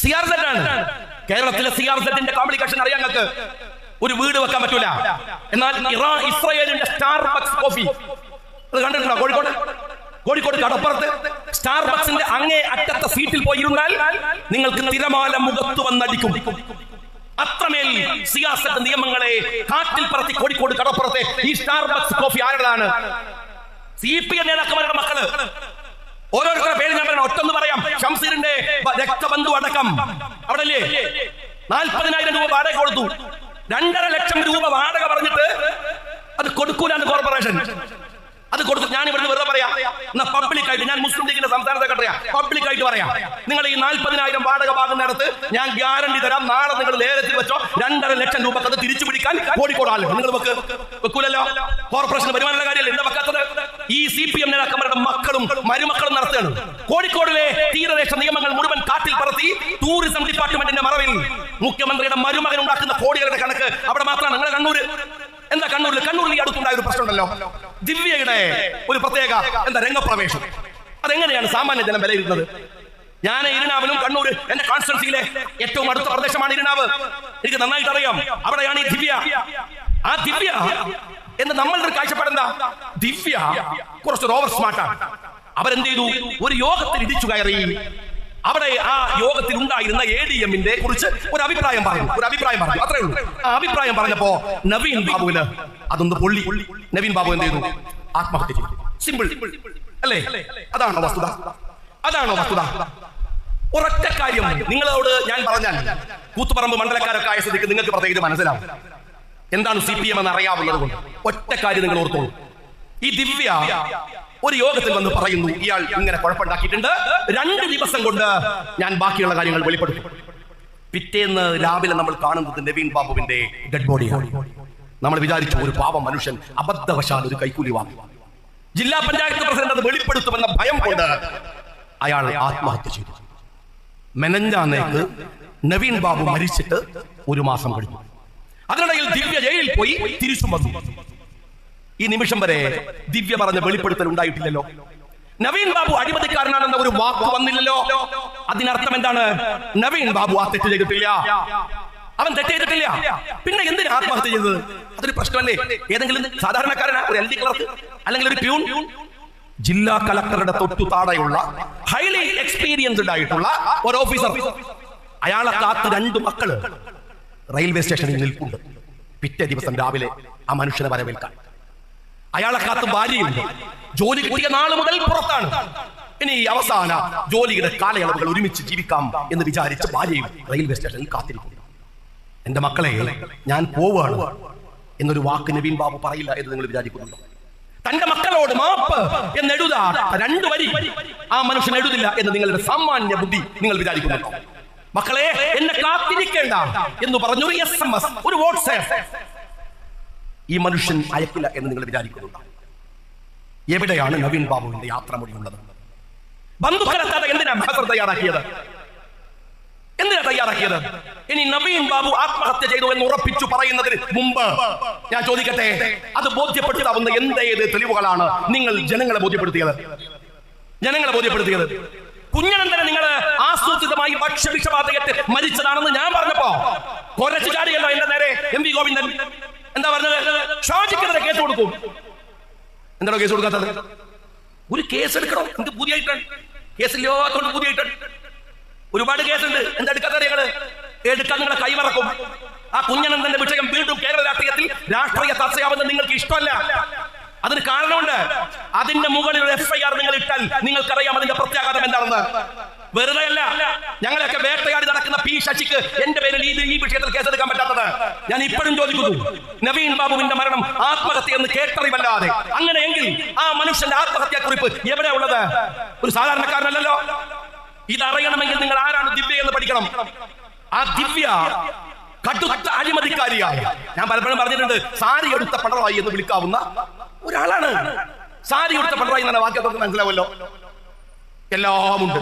സി ആർ സെഡ് ആണ്. കേരളത്തിലെ സി ആർ സെഡിന്റെ കോംപ്ലിക്കേഷൻ അറിയാൻ ഞങ്ങൾക്ക്. ഒരു വീട് വെക്കാൻ പറ്റൂല. എന്നാൽ ഇറാൻ ഇസ്രായേലിന്റെ സ്റ്റാർ ബക്സ് കോഫി അത് കണ്ടിട്ടുണ്ടോ കോഴിക്കോട്? കോഴിക്കോട് കടപ്പുറത്ത് സ്റ്റാർബക്സിന്റെ അങ്ങേ അറ്റത്തെ സീറ്റിൽ പോയിരുന്നാൽ നിങ്ങൾക്ക് തിരമാല മുഖത്ത് വന്നടിക്കും. അത്രമേൽ സിയാസത്ത് നിയമങ്ങളെ കാറ്റിൽ പറത്തി കോഴിക്കോട് കടപ്പുറത്തെ ഈ സ്റ്റാർബക്സ് കോഫി ആരുടേതാണ്? സി പി എം നേതാക്കന്മാരുടെ മക്കൾ. ഓരോരുത്തരുടെ പേര് ഞാൻ പറയാം ഒറ്റൊന്ന് പറയാം. ഷംസീറിന്റെ രക്തബന്ധു അടക്കം. അവിടെ അല്ലേ നാൽപ്പതിനായിരം രൂപ വാടക കൊടുത്തു. രണ്ടര ലക്ഷം രൂപ വാടക പറഞ്ഞിട്ട് അത് കൊടുക്കൂലാണ് കോർപ്പറേഷൻ അത് കൊടുത്ത് ഞാൻ ഇവിടെ വെറുതെ പറയാം. എന്നാ പബ്ലിക് ആയിട്ട് ഞാൻ മുസ്ലിം ലീഗിന്റെ സംസ്ഥാന സെക്രട്ടറിയാ പബ്ലിക് ആയിട്ട് പറയാം. നിങ്ങൾ ഈ നാൽപ്പതിനായിരം വാടക വാങ്ങുന്നിടത്ത് ഞാൻ ഗ്യാരണ്ടി തരാം. നാളെ നിങ്ങൾ ലേലത്തിൽ വെച്ചോ. രണ്ടര ലക്ഷം രൂപ അത് തിരിച്ചു പിടിക്കാൻ കോഴിക്കോട് ആൾ നിങ്ങൾ വെക്ക്. വെക്കൂലല്ലോ? കോർപ്പറേഷൻ വരുമാനമുള്ള കാര്യമല്ല. എന്താ വെക്കാത്തത്? ഈ സി പി എം നേതാക്കന്മാരുടെ മക്കളും മരുമക്കളും നടത്തുകയാണ്. കോഴിക്കോടിലെ തീരദേശ നിയമങ്ങൾ മുഴുവൻ കാട്ടിൽ പറത്തി ടൂറിസം ഡിപ്പാർട്ട്മെന്റിന്റെ മറവിൽ മുഖ്യമന്ത്രിയുടെ മരുമകൻ ഉണ്ടാക്കുന്ന കോടികളുടെ കണക്ക് അവിടെ മാത്രമാണ്. നിങ്ങളെ കണ്ണൂര്. എന്താ കണ്ണൂരിൽ കണ്ണൂരിൽ അടുത്തുണ്ടായ ഒരു പ്രശ്നമുണ്ടല്ലോ. ദിവ്യയുടെ ഒരു പ്രത്യേക എന്താ രംഗപ്രവേശം? അതെങ്ങനെയാണ് സാമാന്യ ജനം വിലയിരുത്തുന്നത്? ഞാൻ ഇരുനാവിലും കണ്ണൂർ എന്റെ കോൺസ്റ്റൻസിയിലെ ഏറ്റവും അടുത്ത പ്രദേശമാണ് ഇരുനാവ്. എനിക്ക് നന്നായിട്ട് അറിയാം അവിടെയാണ് ഈ ദിവ്യ. ആ ദിവ്യ എന്ന് നമ്മളുടെ ഒരു കാഴ്ചപ്പാടെന്താ ദിവ്യ കുറച്ച് ഓവർ സ്മാർട്ടാണ് അവരെന്ത് ചെയ്തു? ഒരു യോഗത്തിൽ ഇടിച്ചു കയറി. അവിടെ ആ യോഗത്തിൽ ഉണ്ടായിരുന്ന എ ഡി എമ്മിന്റെ കുറിച്ച് ഒരു അഭിപ്രായം പറഞ്ഞു. ഒരു അഭിപ്രായം പറഞ്ഞു. അത്രേ ഉള്ളൂ. ആ അഭിപ്രായം പറഞ്ഞപ്പോ നവീൻ ബാബുവിന് അതൊന്ന് പൊള്ളി. നവീൻ ബാബു എന്ത് ചെയ്തു? ആത്മഹത്യ സിമ്പിൾ അല്ലേ? അതാണോ വസ്തുത? അതാണോ വസ്തുത? ഒരൊറ്റ കാര്യം നിങ്ങളോട് ഞാൻ പറഞ്ഞാൽ കൂത്തുപറമ്പ് മണ്ഡലക്കാരൊക്കെ ആയ സ്ഥിതിക്ക് നിങ്ങൾക്ക് പ്രത്യേകിച്ച് മനസ്സിലാവും. എന്താണ് സി പി എം എന്ന് അറിയാവുന്നത് കൊണ്ട് ഒറ്റ കാര്യം നിങ്ങൾ ഓർത്തോളൂ. ഈ ദിവ്യ ഒരു യോഗത്തിൽ വന്ന് പറയുന്നു ഇയാൾ ഇങ്ങനെ കുഴപ്പമുണ്ടാക്കിയിട്ടുണ്ട്. രണ്ട് ദിവസം കൊണ്ട് ഞാൻ ബാക്കിയുള്ള കാര്യങ്ങൾ വെളിപ്പെടുത്തും. പിറ്റേന്ന് രാവിലെ നമ്മൾ കാണുന്നത് നവീൻ ബാബുവിന്റെ ഡെഡ് ബോഡിയാണ് നമ്മൾ വിചാരിച്ചു ഒരു പാവ മനുഷ്യൻ അബദ്ധവശാൽ ഒരു കൈക്കൂലി വാങ്ങി. ജില്ലാ പഞ്ചായത്ത് പ്രസിഡന്റ് അത് വെളിപ്പെടുത്തുമെന്ന ഭയം കൊണ്ട് അയാൾ ആത്മഹത്യ ചെയ്തു. മെനഞ്ഞാന്നേക്ക് നവീൻ ബാബു മരിച്ചിട്ട് ഒരു മാസം കഴിഞ്ഞു. അതിനിടയിൽ ദിവ്യ ജയിലിൽ പോയി തിരിച്ചു വന്നു. ഈ നിമിഷം വരെ ദിവ്യ പറഞ്ഞ വെളിപ്പെടുത്തൽ ഉണ്ടായിട്ടില്ലല്ലോ. നവീൻ ബാബു അഴിമതിക്കാരനാണെന്ന ഒരു വാക്ക് വന്നില്ലല്ലോ. അതിനർത്ഥം എന്താണ്? നവീൻ ബാബു ആ തെറ്റ് ചെയ്തിട്ടില്ല. അവൻ തെറ്റ് ചെയ്തിട്ടില്ല. പിന്നെ എന്തിനാ ആത്മഹത്യ ചെയ്തത്? അതൊരു പ്രശ്നമല്ലേ? ഏതെങ്കിലും സാധാരണക്കാരനാ? ഒരു എൽ ഡി ക്ലർക്ക്? അല്ലെങ്കിൽ ഒരു പ്യൂൺ? ജില്ലാ കളക്ടറുടെ തൊട്ടു താഴെയുള്ള ഹൈലി എക്സ്പീരിയൻസ്ഡ് ആയിട്ടുള്ള ഒരു ഓഫീസർ അയാളെ കാത്ത് രണ്ടു മക്കൾ റെയിൽവേ സ്റ്റേഷനിൽ നിൽപ്പുണ്ട്. പിറ്റേ ദിവസം രാവിലെ ആ മനുഷ്യനെ വരവേൽക്കാൻ. അയാളെ കാത്ത് ഭാര്യയുണ്ട്. ജോലി കിട്ടിയ നാൾ മുതൽ പുറത്താണ്. ഇനി അവസാന ജോലിയുടെ കാലയളവുകൾ ഒരുമിച്ച് ജീവിക്കാം എന്ന് വിചാരിച്ച് ഭാര്യയും റെയിൽവേ സ്റ്റേഷനിൽ കാത്തിരിക്കുന്നു. എന്റെ മക്കളെ ഞാൻ പോവാണ് എന്നൊരു വാക്ക് നവീൻ ബാബു പറയില്ല എന്ന് നിങ്ങൾ വിചാരിക്കുന്നുണ്ടോ? തന്റെ മക്കളോട് മാപ്പ് എന്ന് എഴുതാ രണ്ടു വരി ആ മനുഷ്യൻ എഴുതില്ല എന്ന് നിങ്ങളുടെ സാമാന്യ ബുദ്ധി നിങ്ങൾ വിചാരിക്കുന്നുണ്ടോ? മക്കളെ എന്നെ കാത്തിരിക്കേണ്ട എന്ന് പറഞ്ഞു എസ് എം എസ് ഒരു വാട്സ്ആപ്പ് ഈ മനുഷ്യൻ അയക്കില്ല എന്ന് നിങ്ങൾ വിചാരിക്കുന്നുണ്ട് എവിടെയാണ് നവീൻ ബാബുവിന്റെ യാത്ര മുടിയുള്ളത്? ബന്ധുഫലത്താതെ എന്തിനാ മഹസർ തയ്യാറാക്കിയത്? എന്തിനാ തയ്യാറാക്കിയത്? ഇനി നവീൻ ബാബു ആത്മഹത്യ ചെയ്തു എന്ന് ഉറപ്പിച്ചു പറയുന്നതിന് മുമ്പ് ഞാൻ ചോദിക്കട്ടെ അത് ബോധ്യപ്പെടുത്താവുന്ന എന്തേത് തെളിവുകളാണ് നിങ്ങൾ ജനങ്ങളെ ബോധ്യപ്പെടുത്തിയത്? ജനങ്ങളെ ബോധ്യപ്പെടുത്തിയത്? കുഞ്ഞനന്തനെ നിങ്ങൾ ആസൂത്രിതമായി ഭക്ഷ്യവിഷബാധയേറ്റ് മരിച്ചതാണെന്ന് ഞാൻ പറഞ്ഞപ്പോ കൊരച്ചു ചാടിയല്ലോ എന്റെ നേരെ എം വി ഗോവിന്ദൻ. എന്താ പറഞ്ഞത്? ഷാജിക്കെതിരെ കേസ് കൊടുക്കും. എന്താണോ കേസ് കൊടുക്കാത്തത്? ഒരു കേസ് എടുക്കണം. എന്ത് പുതിയായിട്ടാണ്? കേസില്ലാത്തോണ്ട് പുതിയായിട്ടാണ്. ഒരുപാട് കേസുണ്ട്. എന്താ എടുക്കാത്ത ഞങ്ങൾ എടുക്കാൻ നിങ്ങളെ കൈമറക്കും. ആ കുഞ്ഞനന്ദന്റെ വിഷയം വീണ്ടും കേരള രാഷ്ട്രീയത്തിൽ രാഷ്ട്രീയ ചർച്ചയാവുന്നത് നിങ്ങൾക്ക് ഇഷ്ടമല്ല. അതിന് കാരണമുണ്ട്. അതിന്റെ മുകളിൽ എഫ്ഐആർ നിങ്ങൾ ഇട്ടാൽ നിങ്ങൾക്കറിയാം അതിന്റെ പ്രത്യാഘാതം എന്താണെന്ന്. വെറുതെ അല്ല ഞങ്ങളൊക്കെ വേട്ടയാടി നടക്കുന്ന പി ശശിക്ക് എന്റെ പേരിൽ ഈ ഈ വിഷയത്തിൽ കേസെടുക്കാൻ പറ്റാത്തത്. ഞാൻ ഇപ്പോഴും ചോദിക്കുന്നു നവീൻ ബാബുവിന്റെ മരണം ആത്മഹത്യ എന്ന് കേട്ടറിവല്ലാതെ അങ്ങനെയെങ്കിൽ ആ മനുഷ്യന്റെ ആത്മഹത്യാ കുറിപ്പ് എവിടെ ഉള്ളത്? ഒരു സാധാരണക്കാരനല്ലല്ലോ. ഇതറിയണമെങ്കിൽ നിങ്ങൾ ആരാണ് ദിവ്യ എന്ന് പഠിക്കണം. ആ ദിവ്യ കടുത്ത അഴിമതിക്കാരിയായ ഞാൻ പലപ്പോഴും പറഞ്ഞിട്ടുണ്ട് സാരി എടുത്ത പിണറായി എന്ന് വിളിക്കാവുന്ന ഒരാളാണ്. സാരി എടുത്ത പിണറായി എന്ന വാക്യത്തൊക്കെ മനസ്സിലാവുമല്ലോ? എല്ലാം ഉണ്ട്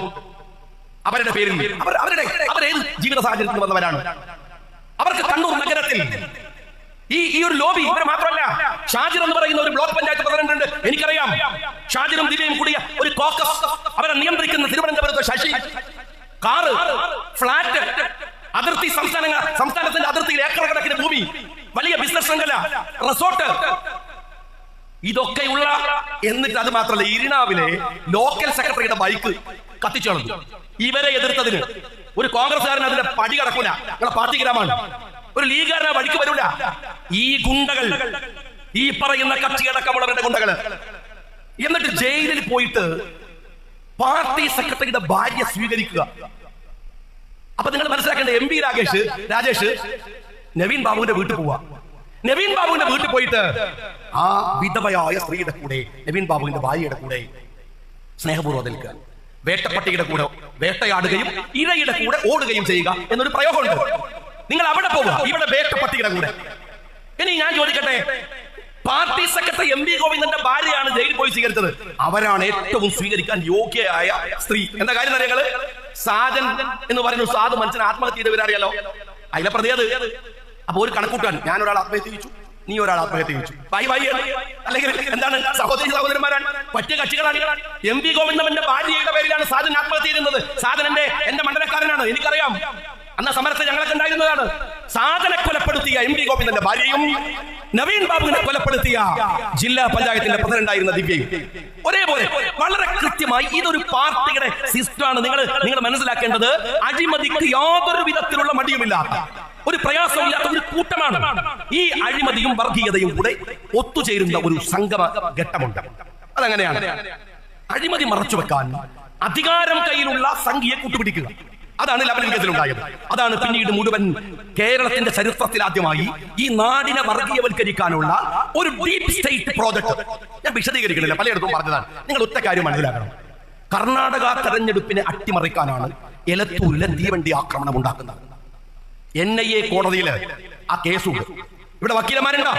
അവരുടെ പേരിൽ അവർ അവരുടെ അവരേത് ജീവിത സാഹചര്യത്തിൽ വന്നവരാണ്? അവർക്ക് കണ്ണൂർ നഗരത്തിൽ ഈ ഈ ഒരു ലോബി ഇവർ മാത്രമല്ല ഷാജിർ എന്ന് പറയുന്ന ഒരു ബ്ലോക്ക് പഞ്ചായത്ത് പ്രസിഡന്റ് ഉണ്ട് എനിക്കറിയാം. ഷാജിറും ദിവ്യയും കൂടിയ ഒരു കോക്കസ് അവരെ നിയന്ത്രിക്കുന്ന തിരുവനന്തപുരത്ത് ശശി. കാറ് ഫ്ലാറ്റ് അതിർത്തി സംസ്ഥാനങ്ങൾ സംസ്ഥാനത്തിന്റെ അതിർത്തിയിൽ ഏക്കർ കണക്കിന് ഭൂമി വലിയ ബിസിനസ് ശൃംഖല റിസോർട്ട് ഇതൊക്കെയുള്ള എന്നിട്ട് അത് മാത്രമല്ല ഇരിനാവിലെ ലോക്കൽ സെക്രട്ടറിയുടെ ബൈക്ക് കത്തിച്ചു കളഞ്ഞു ഇവരെ എതിർത്തതിന് ഒരു കോൺഗ്രസ്സുകാരൻ അതിന്റെ പടി കടക്കൂല. നിങ്ങളെ പാർട്ടി ഗ്രാമാണ് ഒരു ലീഗുകാരനെ വഴിക്ക് വരൂല. ഈ ഗുണ്ടകൾ ഈ പറയുന്ന കക്ഷിയടക്കമുള്ളവരുടെ ഗുണ്ടകൾ എന്നിട്ട് ജയിലിൽ പോയിട്ട് പാർട്ടി സെക്രട്ടറിയുടെ ഭാര്യ സ്വീകരിക്കുക. അപ്പൊ നിങ്ങൾ മനസ്സിലാക്കേണ്ട എം പി രാകേഷ് രാജേഷ് നവീൻ ബാബുവിന്റെ വീട്ടിൽ പോവാ. നവീൻ ബാബുവിന്റെ വീട്ടിൽ പോയിട്ട് ആ വിധവയായ സ്ത്രീയുടെ കൂടെ നവീൻ ബാബുവിന്റെ ഭാര്യയുടെ കൂടെ സ്നേഹപൂർവം നിൽക്കുക. വേട്ടപ്പട്ടിയുടെ കൂടെ വേട്ടയാടുകയും ഇരയുടെ കൂടെ ഓടുകയും ചെയ്യുക എന്നൊരു പ്രയോഗമുണ്ട്. നിങ്ങൾ അവിടെ പോവുക ഇവിടെ വേട്ടപ്പട്ടിയുടെ കൂടെ. ഇനി ഞാൻ ചോദിക്കട്ടെ പാർട്ടി സെക്രട്ടറി എം വി ഗോവിന്ദന്റെ ഭാര്യയാണ് ജയിലിൽ പോയി സ്വീകരിച്ചത്. അവരാണ് ഏറ്റവും സ്വീകരിക്കാൻ യോഗ്യയായ സ്ത്രീ. എന്താ കാര്യം അറിയാങ്ങൾ സാജൻ എന്ന് പറയുന്ന സാധു മനുഷ്യൻ ആത്മഹത്യ ചെയ്തവരറിയാലോ? അതിലെ പ്രതിയത് അപ്പൊ ഒരു കണക്കൂട്ടാൻ ഞാൻ ഒരാൾ ആത്മഹത്യ ചെയ്യിച്ചു. നീ ഒരാൾ ആത്മഹത്യ ചെയ്യിച്ചു ബൈ ബൈ അല്ലെങ്കിൽ എന്താണ്? സഹോദരി സഹോദരന്മാരാണ്. പറ്റിയ കക്ഷികളാണ്. എം പി ഗോവിന്ദന്റെ ഭാര്യയുടെ പേരിലാണ് സാധൻ ആത്മഹത്യ ചെയ്യുന്നത് സാധനന്റെ എന്റെ മണ്ഡലക്കാരനാണ്. എനിക്കറിയാം. അന്ന സമരത്തിൽ ഞങ്ങളൊക്കെ ഉണ്ടായിരുന്നതാണ്. സാധനെ കൊലപ്പെടുത്തിയ എം പി ഗോവിന്ദന്റെ ഭാര്യയും നവീൻ ബാബുവിനെ കൊലപ്പെടുത്തിയ ജില്ലാ പഞ്ചായത്തിന്റെ പ്രസിഡന്റായിരുന്ന ദിവ്യയും. ഒരേപോലെ വളരെ കൃത്യമായി ഇതൊരു പാർട്ടിയുടെ സിസ്റ്റമാണ് നിങ്ങൾ നിങ്ങൾ മനസ്സിലാക്കേണ്ടത് അഴിമതിക്ക് യാതൊരു വിധത്തിലുള്ള മടിയുമില്ലാത്ത ഒരു പ്രയാസമില്ലാത്ത ഒരു കൂട്ടമാണ്. ഈ അഴിമതിയും വർഗീയതയും കൂടെ ഒത്തുചേരുന്ന ഒരു സംഗമ ഘട്ടമുണ്ട് അതങ്ങനെയാണ്. അഴിമതി മറച്ചു വെക്കാൻ അധികാരം കയ്യിലുള്ള സംഖ്യയെ കൂട്ടുപിടിക്കുക. അതാണ് ലബലിംഗത്തിലുണ്ടായത് അതാണ് പിന്നീട് മുഴുവൻ കേരളത്തിന്റെ ചരിത്രത്തിൽ ആദ്യമായി ഈ നാടിനെ വർഗീയവൽക്കരിക്കാനുള്ള ഒരു ഡീപ് സ്റ്റേറ്റ് പ്രോജക്ട് ഞാൻ വിശദീകരിക്കണില്ല പലയിടത്തും പറഞ്ഞതാണ്. നിങ്ങൾ ഒറ്റ കാര്യം മനസ്സിലാക്കണം. കർണാടക തെരഞ്ഞെടുപ്പിനെ അട്ടിമറിക്കാനാണ് എലത്തൂരിലെ തീവണ്ടി ആക്രമണം ഉണ്ടാക്കുന്നത്. എൻ ഐ എ കോടതിയിൽ ആ കേസുണ്ട്. ഇവിടെ വക്കീലന്മാരുണ്ടോ?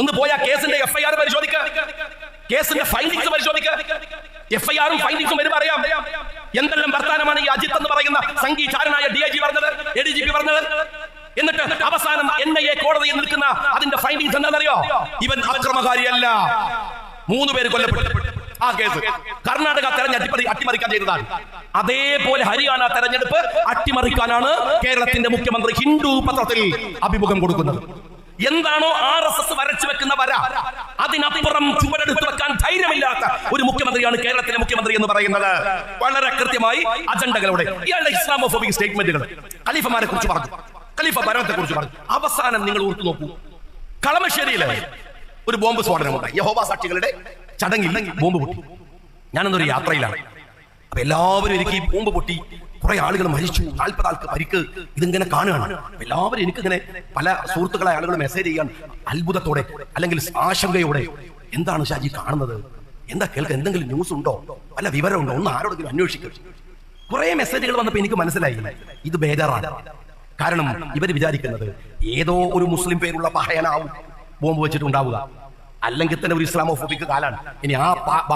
ഒന്ന് പോയി കേസിന്റെ എഫ്ഐആർ പരിശോധിക്കുക കേസിന്റെ ഫൈൻഡിങ്സ് പരിശോധിക്കുക എഫ്ഐആറും ഫൈൻഡിങ്സും വരുമ്പോൾ അറിയാം. എന്തെല്ലാം വർത്താനമാണ് ഈ അജിത്ത് എന്ന് പറയുന്ന സംഗീചാരനായ ഡി ഐ ജി പറഞ്ഞത് എ ഡി ജി പി പറഞ്ഞത്? എന്നിട്ട് അവസാനം എൻ ഐ എ കോടതിയിൽ നിൽക്കുന്ന അതിന്റെ ഫൈൻഡിങ്സ് എന്താണെന്നറിയോ? ഇവൻ അക്രമകാരിയല്ല. മൂന്ന് പേര് കൊല്ലപ്പെട്ടു. ആ കേസ് കർണാടക തെരഞ്ഞെടുപ്പ് അട്ടിമറിക്കാൻ ചെയ്തതാണ്. അതേപോലെ ഹരിയാന തെരഞ്ഞെടുപ്പ് അട്ടിമറിക്കാനാണ് കേരളത്തിന്റെ മുഖ്യമന്ത്രി ഹിന്ദു പത്രത്തിൽ അഭിമുഖം കൊടുക്കുന്നത്. എന്താണോ ആർ എസ് എസ് വരച്ചു വെക്കുന്ന വര. അതിനപ്പുറം ചുവരെടുത്ത് വെക്കാൻ ധൈര്യമില്ലാത്ത ഒരു മുഖ്യമന്ത്രിയാണ് കേരളത്തിലെ മുഖ്യമന്ത്രി എന്ന് പറയുന്നത്. വളരെ കൃത്യമായി അജണ്ടകളോടെ. ഇയാളുടെ ഇസ്ലാമോഫോബിക് സ്റ്റേറ്റ്മെന്റുകൾ. ഖലീഫമാരെ കുറിച്ച് പറഞ്ഞു. ഖലീഫ ഭരണത്തെ കുറിച്ച് പറഞ്ഞു. അവസാനം നിങ്ങൾ ഓർത്തു നോക്കൂ. കളമശ്ശേരിയിലെ ഒരു ബോംബ് സ്ഫോടനം ഉണ്ടായി യഹോബ സാക്ഷികളുടെ ചടങ്ങിൽ ബോംബ് പൊട്ടി. ഞാനെന്നൊരു യാത്രയിലാണ്. അപ്പൊ എല്ലാവരും എനിക്ക് ഈ ബോംബ് പൊട്ടി. കുറെ ആളുകൾ മരിച്ചു. നാൽപ്പത് ആൾക്ക് പരിക്ക്. ഇതിങ്ങനെ കാണുകയാണ്. എല്ലാവരും എനിക്കിങ്ങനെ പല സുഹൃത്തുക്കളെ ആളുകൾ മെസ്സേജ് ചെയ്യാൻ അത്ഭുതത്തോടെ അല്ലെങ്കിൽ ആശങ്കയോടെ. എന്താണ് ഷാജി കാണുന്നത്? എന്താ കേൾക്കുക എന്തെങ്കിലും ന്യൂസ് ഉണ്ടോ? വല്ല വിവരമുണ്ടോ? ഒന്ന് ആരോടെങ്കിലും അന്വേഷിക്കും. കുറെ മെസ്സേജുകൾ വന്നപ്പോ എനിക്ക് മനസ്സിലായി. ഇത് ബേജാറാണ്. കാരണം ഇവർ വിചാരിക്കുന്നത് ഏതോ ഒരു മുസ്ലിം പേരുള്ള പഹയനാവും ബോംബ് വെച്ചിട്ടുണ്ടാവുക അല്ലെങ്കിൽ തന്നെ ഒരു ഇസ്ലാമോഫോബിക്ക് കാലാണ് ഇനി ആ പ-